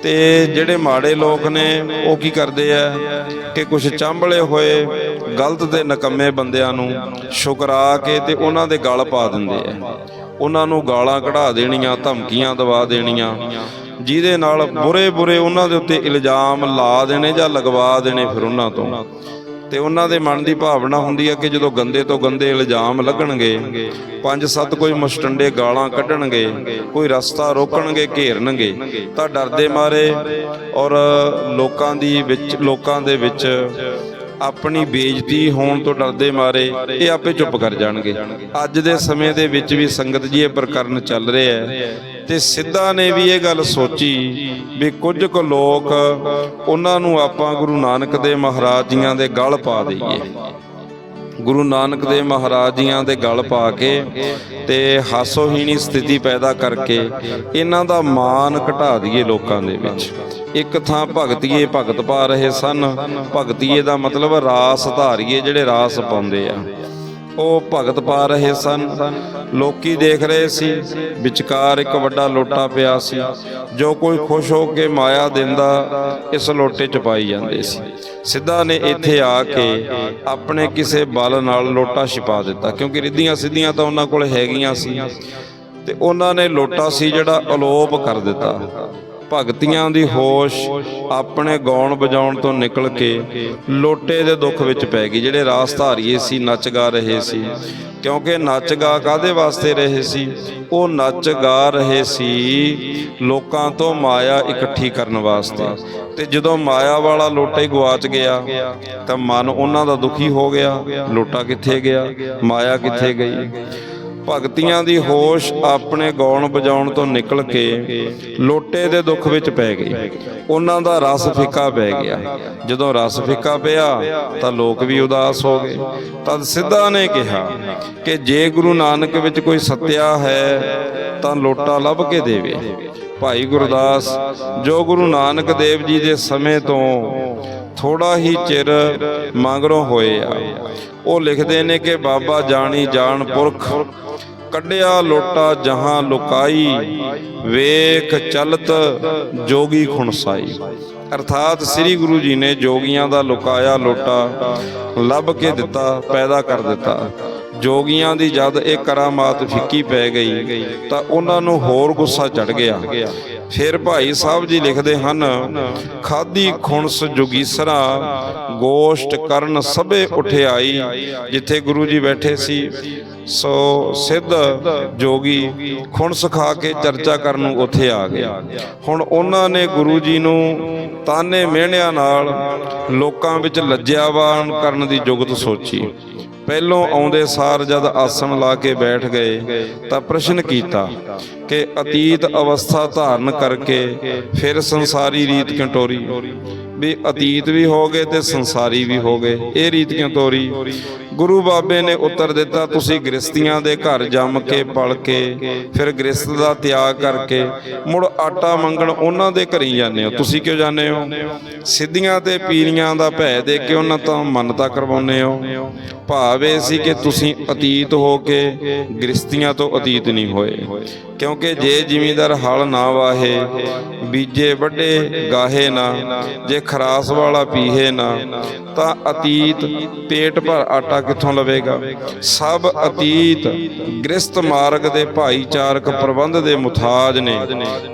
A: ਤੇ ਜਿਹੜੇ ਮਾੜੇ ਲੋਕ ਨੇ, ਉਹ ਕੀ ਕਰਦੇ ਆ ਕਿ ਕੁਝ ਚਾਂਬਲੇ ਹੋਏ ਗਲਤ ਤੇ ਨਕੰਮੇ ਬੰਦਿਆਂ ਨੂੰ ਸ਼ੁਕਰਾ ਕੇ ਤੇ ਉਹਨਾਂ ਦੇ ਗਲ ਪਾ ਦਿੰਦੇ ਆ। ਉਹਨਾਂ ਨੂੰ ਗਾਲਾਂ ਕਢਾ ਦੇਣੀਆਂ, ਧਮਕੀਆਂ ਦਵਾ ਦੇਣੀਆਂ। ਜਿਹਦੇ ਨਾਲ ਬੁਰੇ ਬੁਰੇ ਉਹਨਾਂ ਦੇ ਉੱਤੇ ਇਲਜ਼ਾਮ ਲਾ ਦੇਣੇ ਜਾਂ ਲਗਵਾ ਦੇਣੇ ਫਿਰ ਉਹਨਾਂ ਤੋਂ। ਤੇ ਉਹਨਾਂ ਦੇ ਮਨ ਦੀ ਭਾਵਨਾ ਹੁੰਦੀ ਹੈ ਕਿ ਜਦੋਂ ਗੰਦੇ ਤੋਂ ਗੰਦੇ ਇਲਜ਼ਾਮ ਲੱਗਣਗੇ, ਪੰਜ ਸੱਤ ਕੋਈ ਮੁਸਟੰਡੇ ਗਾਲਾਂ ਕੱਢਣਗੇ, ਕੋਈ ਰਸਤਾ ਰੋਕਣਗੇ, ਘੇਰਨਗੇ, ਤਾਂ ਡਰਦੇ ਮਾਰੇ ਔਰ ਲੋਕਾਂ ਦੀ ਵਿੱਚ, ਲੋਕਾਂ ਦੇ ਵਿੱਚ ਆਪਣੀ ਬੇਇੱਜ਼ਤੀ ਹੋਣ ਤੋਂ ਡਰਦੇ ਮਾਰੇ, ਇਹ ਆਪੇ ਚੁੱਪ ਕਰ ਜਾਣਗੇ। ਅੱਜ ਦੇ ਸਮੇਂ ਦੇ ਵਿੱਚ ਵੀ ਸੰਗਤ ਜੀ ਇਹ ਪ੍ਰਕਰਨ ਚੱਲ ਰਿਹਾ ਹੈ ਤੇ ਸਿੱਧਾ ਨੇ ਵੀ ਇਹ ਗੱਲ ਸੋਚੀ ਵੀ ਕੁਝ ਕੁ ਲੋਕ ਉਹਨਾਂ ਨੂੰ ਆਪਾਂ ਗੁਰੂ ਨਾਨਕ ਦੇ ਮਹਾਰਾਜ ਜੀਆਂ ਦੇ ਗਲ ਪਾ ਦਈਏ। ਗੁਰੂ ਨਾਨਕ ਦੇ ਮਹਾਰਾਜ ਜੀਆਂ ਦੇ ਗਲ ਪਾ ਕੇ ਤੇ ਹਾਸੋਹੀਣੀ ਸਥਿਤੀ ਪੈਦਾ ਕਰਕੇ ਇਹਨਾਂ ਦਾ ਮਾਨ ਘਟਾ ਦਈਏ ਲੋਕਾਂ ਦੇ ਵਿੱਚ। ਇੱਕ ਥਾਂ ਭਗਤੀਏ ਭਗਤ ਪਾ ਰਹੇ ਸਨ। ਭਗਤੀਏ ਦਾ ਮਤਲਬ ਰਾਸ ਧਾਰੀਏ ਜਿਹੜੇ ਰਾਸ ਪਾਉਂਦੇ ਆ। ਉਹ ਭਗਤ ਪਾ ਰਹੇ ਸਨ। ਲੋਕੀ ਦੇਖ ਰਹੇ ਸੀ, ਵਿਚਕਾਰ ਇੱਕ ਵੱਡਾ ਲੋਟਾ ਪਿਆ ਸੀ। ਜੋ ਕੋਈ ਖੁਸ਼ ਹੋ ਕੇ ਮਾਇਆ ਦਿੰਦਾ, ਇਸ ਲੋਟੇ ਚ ਪਾਈ ਜਾਂਦੇ ਸੀ। ਸਿੱਧਾ ਨੇ ਇੱਥੇ ਆ ਕੇ ਆਪਣੇ ਕਿਸੇ ਬਲ ਨਾਲ ਲੋਟਾ ਛਪਾ ਦਿੱਤਾ। ਕਿਉਂਕਿ ਰਿੱਧੀਆਂ ਸਿੱਧੀਆਂ ਤਾਂ ਉਹਨਾਂ ਕੋਲ ਹੈਗੀਆਂ ਸੀ। ਤੇ ਉਹਨਾਂ ਨੇ ਲੋਟਾ ਸੀ ਜਿਹੜਾ ਅਲੋਪ ਕਰ ਦਿੱਤਾ। ਭਗਤੀਆਂ ਦੀ ਹੋਸ਼ ਆਪਣੇ ਗਾਉਣ ਵਜਾਉਣ ਤੋਂ ਨਿਕਲ ਕੇ ਲੋਟੇ ਦੇ ਦੁੱਖ ਵਿੱਚ ਪੈ ਗਈ। ਜਿਹੜੇ ਰਾਸ ਧਾਰੀਏ ਸੀ, ਨੱਚ ਗਾ ਰਹੇ ਸੀ। ਕਿਉਂਕਿ ਨੱਚ ਗਾ ਕਾਦੇ ਵਾਸਤੇ ਰਹੇ ਸੀ? ਉਹ ਨੱਚ ਗਾ ਰਹੇ ਸੀ ਲੋਕਾਂ ਤੋਂ ਮਾਇਆ ਇਕੱਠੀ ਕਰਨ ਵਾਸਤੇ। ਤੇ ਜਦੋਂ ਮਾਇਆ ਵਾਲਾ ਲੋਟਾ ਹੀ ਗਵਾਚ ਗਿਆ, ਤਾਂ ਮਨ ਉਹਨਾਂ ਦਾ ਦੁਖੀ ਹੋ ਗਿਆ। ਲੋਟਾ ਕਿੱਥੇ ਗਿਆ? ਮਾਇਆ ਕਿੱਥੇ ਗਈ? ਭਗਤੀਆਂ ਦੀ ਹੋਸ਼ ਆਪਣੇ ਗਾਉਣ ਵਜਾਉਣ ਤੋਂ ਨਿਕਲ ਕੇ ਲੋਟੇ ਦੇ ਦੁੱਖ ਵਿੱਚ ਪੈ ਗਈ। ਉਹਨਾਂ ਦਾ ਰਸ ਫਿੱਕਾ ਪੈ ਗਿਆ। ਜਦੋਂ ਰਸ ਫਿੱਕਾ ਪਿਆ, ਤਾਂ ਲੋਕ ਵੀ ਉਦਾਸ ਹੋ ਗਏ। ਤਦ ਸਿੱਧਾ ਨੇ ਕਿਹਾ ਕਿ ਜੇ ਗੁਰੂ ਨਾਨਕ ਵਿੱਚ ਕੋਈ ਸੱਤਿਆ ਹੈ, ਤਾਂ ਲੋਟਾ ਲੱਭ ਕੇ ਦੇਵੇ। ਭਾਈ ਗੁਰਦਾਸ, ਜੋ ਗੁਰੂ ਨਾਨਕ ਦੇਵ ਜੀ ਦੇ ਸਮੇਂ ਤੋਂ ਥੋੜਾ ਹੀ ਚਿਰ ਮੰਗਰੋਂ ਹੋਏ ਆ। ਉਹ ਲਿਖਦੇ ਨੇ ਕਿ ਬਾਬਾ ਜਾਣੀ ਜਾਣ ਪੁਰਖ ਕੱਢਿਆ ਲੋਟਾ ਜਹਾਂ ਲੁਕਾਈ ਵੇਖ ਚਲਤ ਜੋਗੀ ਖੁਣਸਾਈ। ਅਰਥਾਤ ਸ੍ਰੀ ਗੁਰੂ ਜੀ ਨੇ ਜੋਗੀਆਂ ਦਾ ਲੁਕਾਇਆ ਲੋਟਾ ਲੱਭ ਕੇ ਦਿੱਤਾ ਪੈਦਾ ਕਰ ਦਿੱਤਾ। ਜੋਗੀਆਂ ਦੀ ਜਦ ਇਹ ਕਰਾਮਾਤ ਫਿੱਕੀ ਪੈ ਗਈ, ਤਾਂ ਉਹਨਾਂ ਨੂੰ ਹੋਰ ਗੁੱਸਾ ਚੜ ਗਿਆ। ਫਿਰ ਭਾਈ ਸਾਹਿਬ ਜੀ ਲਿਖਦੇ ਹਨ, ਖਾਦੀ ਖੁਣਸ ਜੁਗੀਸਰਾ, ਗੋਸ਼ਟ ਕਰਨ ਸਭੇ ਉਠਿਆਈ, ਜਿੱਥੇ ਗੁਰੂ ਜੀ ਬੈਠੇ ਸੀ, ਸੋ ਸਿੱਧ ਜੋਗੀ ਖੁਣਸ ਖਾ ਕੇ ਚਰਚਾ ਕਰਨ ਨੂੰ ਉੱਥੇ ਆ ਗਏ ਹੁਣ ਉਹਨਾਂ ਨੇ ਗੁਰੂ ਜੀ ਨੂੰ ਤਾਨੇ ਮਿਹਣਿਆਂ ਨਾਲ ਲੋਕਾਂ ਵਿੱਚ ਲੱਜਿਆਵਾਨ ਕਰਨ ਦੀ ਜੁਗਤ ਸੋਚੀ। ਪਹਿਲੋਂ ਆਉਂਦੇ ਸਾਰ ਜਦ ਆਸਣ ਲਾ ਕੇ ਬੈਠ ਗਏ ਤਾਂ ਪ੍ਰਸ਼ਨ ਕੀਤਾ ਕਿ ਅਤੀਤ ਅਵਸਥਾ ਧਾਰਨ ਕਰਕੇ ਫਿਰ ਸੰਸਾਰੀ ਰੀਤ ਕਿਉਂ ਟੋਰੀ? ਵੀ ਅਤੀਤ ਵੀ ਹੋ ਗਏ ਤੇ ਸੰਸਾਰੀ ਵੀ ਹੋ ਗਏ। ਇਹ ਰੀਤ ਕਿਉਂ ਤੋਰੀ ਗੁਰੂ ਬਾਬੇ ਨੇ ਉੱਤਰ ਦਿੱਤਾ ਤੁਸੀਂ ਗ੍ਰਸਤੀਆਂ ਦੇ ਘਰ ਜੰਮ ਕੇ ਪਲ ਕੇ ਫਿਰ ਗ੍ਰਸਤ ਦਾ ਤਿਆਗ ਕਰਕੇ ਮੁੜ ਆਟਾ ਮੰਗਣ ਉਹਨਾਂ ਦੇ ਘਰੀ ਜਾਂਦੇ ਹੋ। ਤੁਸੀਂ ਕਿਉਂ ਜਾਂਦੇ ਹੋ? ਸਿੱਧੀਆਂ ਤੇ ਪੀਰੀਆਂ ਦਾ ਭੈ ਦੇ ਕੇ ਉਹਨਾਂ ਤੋਂ ਮੰਨਤਾ ਕਰਵਾਉਂਦੇ ਹੋ। ਭਾਵ ਇਹ ਸੀ ਕਿ ਤੁਸੀਂ ਅਤੀਤ ਹੋ ਕੇ ਗ੍ਰਸਤੀਆਂ ਤੋਂ ਅਤੀਤ ਨਹੀਂ ਹੋਏ। ਕਿਉਂਕਿ ਜੇ ਜ਼ਿਮੀਂਦਾਰ ਹਲ ਨਾ ਵਾਹੇ ਬੀਜੇ ਵੱਡੇ ਗਾਹੇ ਨਾ ਜੇ ਖਰਾਸ ਵਾਲਾ ਪੀਹੇ ਨਾ ਤਾਂ ਅਤੀਤ ਪੇਟ ਭਰ ਆਟਾ ਕਿੱਥੋਂ ਲਵੇਗਾ? ਸਭ ਅਤੀਤ ਗ੍ਰਸਤ ਮਾਰਗ ਦੇ ਭਾਈਚਾਰਕ ਪ੍ਰਬੰਧ ਦੇ ਮੁਤਾਜ ਨੇ।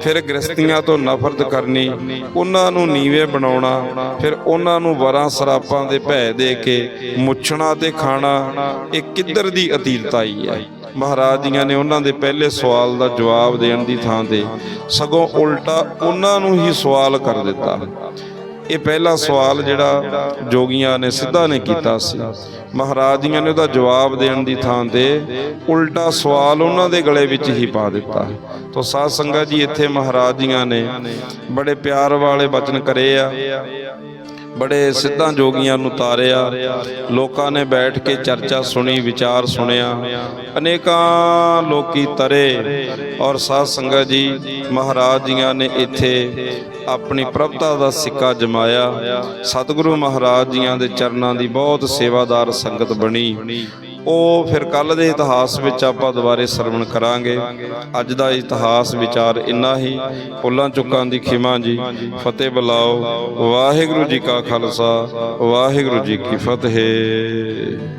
A: ਫਿਰ ਗ੍ਰਸਤੀਆਂ ਤੋਂ ਨਫ਼ਰਤ ਕਰਨੀ ਉਹਨਾਂ ਨੂੰ ਨੀਵੇਂ ਬਣਾਉਣਾ ਫਿਰ ਉਹਨਾਂ ਨੂੰ ਵਰਾਂ ਸਰਾਪਾਂ ਦੇ ਭੈ ਦੇ ਕੇ ਮੁੱਛਣਾ ਤੇ ਖਾਣਾ, ਇਹ ਕਿੱਧਰ ਦੀ ਅਤੀਤਤਾਈ ਹੈ? ਮਹਾਰਾਜ ਜੀਆਂ ਨੇ ਉਹਨਾਂ ਦੇ ਪਹਿਲੇ ਸਵਾਲ ਦਾ ਜਵਾਬ ਦੇਣ ਦੀ ਥਾਂ ਤੇ ਸਗੋਂ ਉਲਟਾ ਉਹਨਾਂ ਨੂੰ ਹੀ ਸਵਾਲ ਕਰ ਦਿੱਤਾ। ਇਹ ਪਹਿਲਾ ਸਵਾਲ ਜਿਹੜਾ ਜੋਗੀਆਂ ਨੇ ਸਿੱਧਾ ਨੇ ਕੀਤਾ ਸੀ। ਮਹਾਰਾਜ ਜੀਆਂ ਨੇ ਉਹਦਾ ਜਵਾਬ ਦੇਣ ਦੀ ਥਾਂ ਤੇ ਉਲਟਾ ਸਵਾਲ ਉਹਨਾਂ ਦੇ ਗਲੇ ਵਿੱਚ ਹੀ ਪਾ ਦਿੱਤਾ। ਤੋ ਸਾਧ ਸੰਗਤ ਜੀ, ਇੱਥੇ ਮਹਾਰਾਜ ਜੀਆਂ ਨੇ ਬੜੇ ਪਿਆਰ ਵਾਲੇ ਬਚਨ ਕਰੇ ਆ। ਬੜੇ ਸਿੱਧਾਂ ਜੋਗੀਆਂ ਨੂੰ ਤਾਰਿਆ। ਲੋਕਾਂ ਨੇ ਬੈਠ ਕੇ ਚਰਚਾ ਸੁਣੀ, ਵਿਚਾਰ ਸੁਣਿਆ। ਅਨੇਕਾਂ ਲੋਕੀ ਤਰੇ ਔਰ ਸਾਧ ਸੰਗਤ ਜੀ, ਮਹਾਰਾਜ ਜੀਆਂ ਨੇ ਇੱਥੇ ਆਪਣੀ ਪ੍ਰਭਤਾ ਦਾ ਸਿੱਕਾ ਜਮਾਇਆ। ਸਤਿਗੁਰੂ ਮਹਾਰਾਜ ਜੀਆਂ ਦੇ ਚਰਨਾਂ ਦੀ ਬਹੁਤ ਸੇਵਾਦਾਰ ਸੰਗਤ ਬਣੀ। ਉਹ ਫਿਰ ਕੱਲ ਦੇ ਇਤਿਹਾਸ ਵਿੱਚ ਆਪਾਂ ਦੁਬਾਰੇ ਸਰਵਣ ਕਰਾਂਗੇ। ਅੱਜ ਦਾ ਇਤਿਹਾਸ ਵਿਚਾਰ ਇੰਨਾ ਹੀ। ਪੁੱਲਾਂ ਚੁੱਕਾਂ ਦੀ ਖਿਮਾ ਜੀ। ਫਤਿਹ ਬੁਲਾਓ। ਵਾਹਿਗੁਰੂ ਜੀ ਕਾ ਖਾਲਸਾ। ਵਾਹਿਗੁਰੂ ਜੀ ਕੀ ਫਤਿਹ।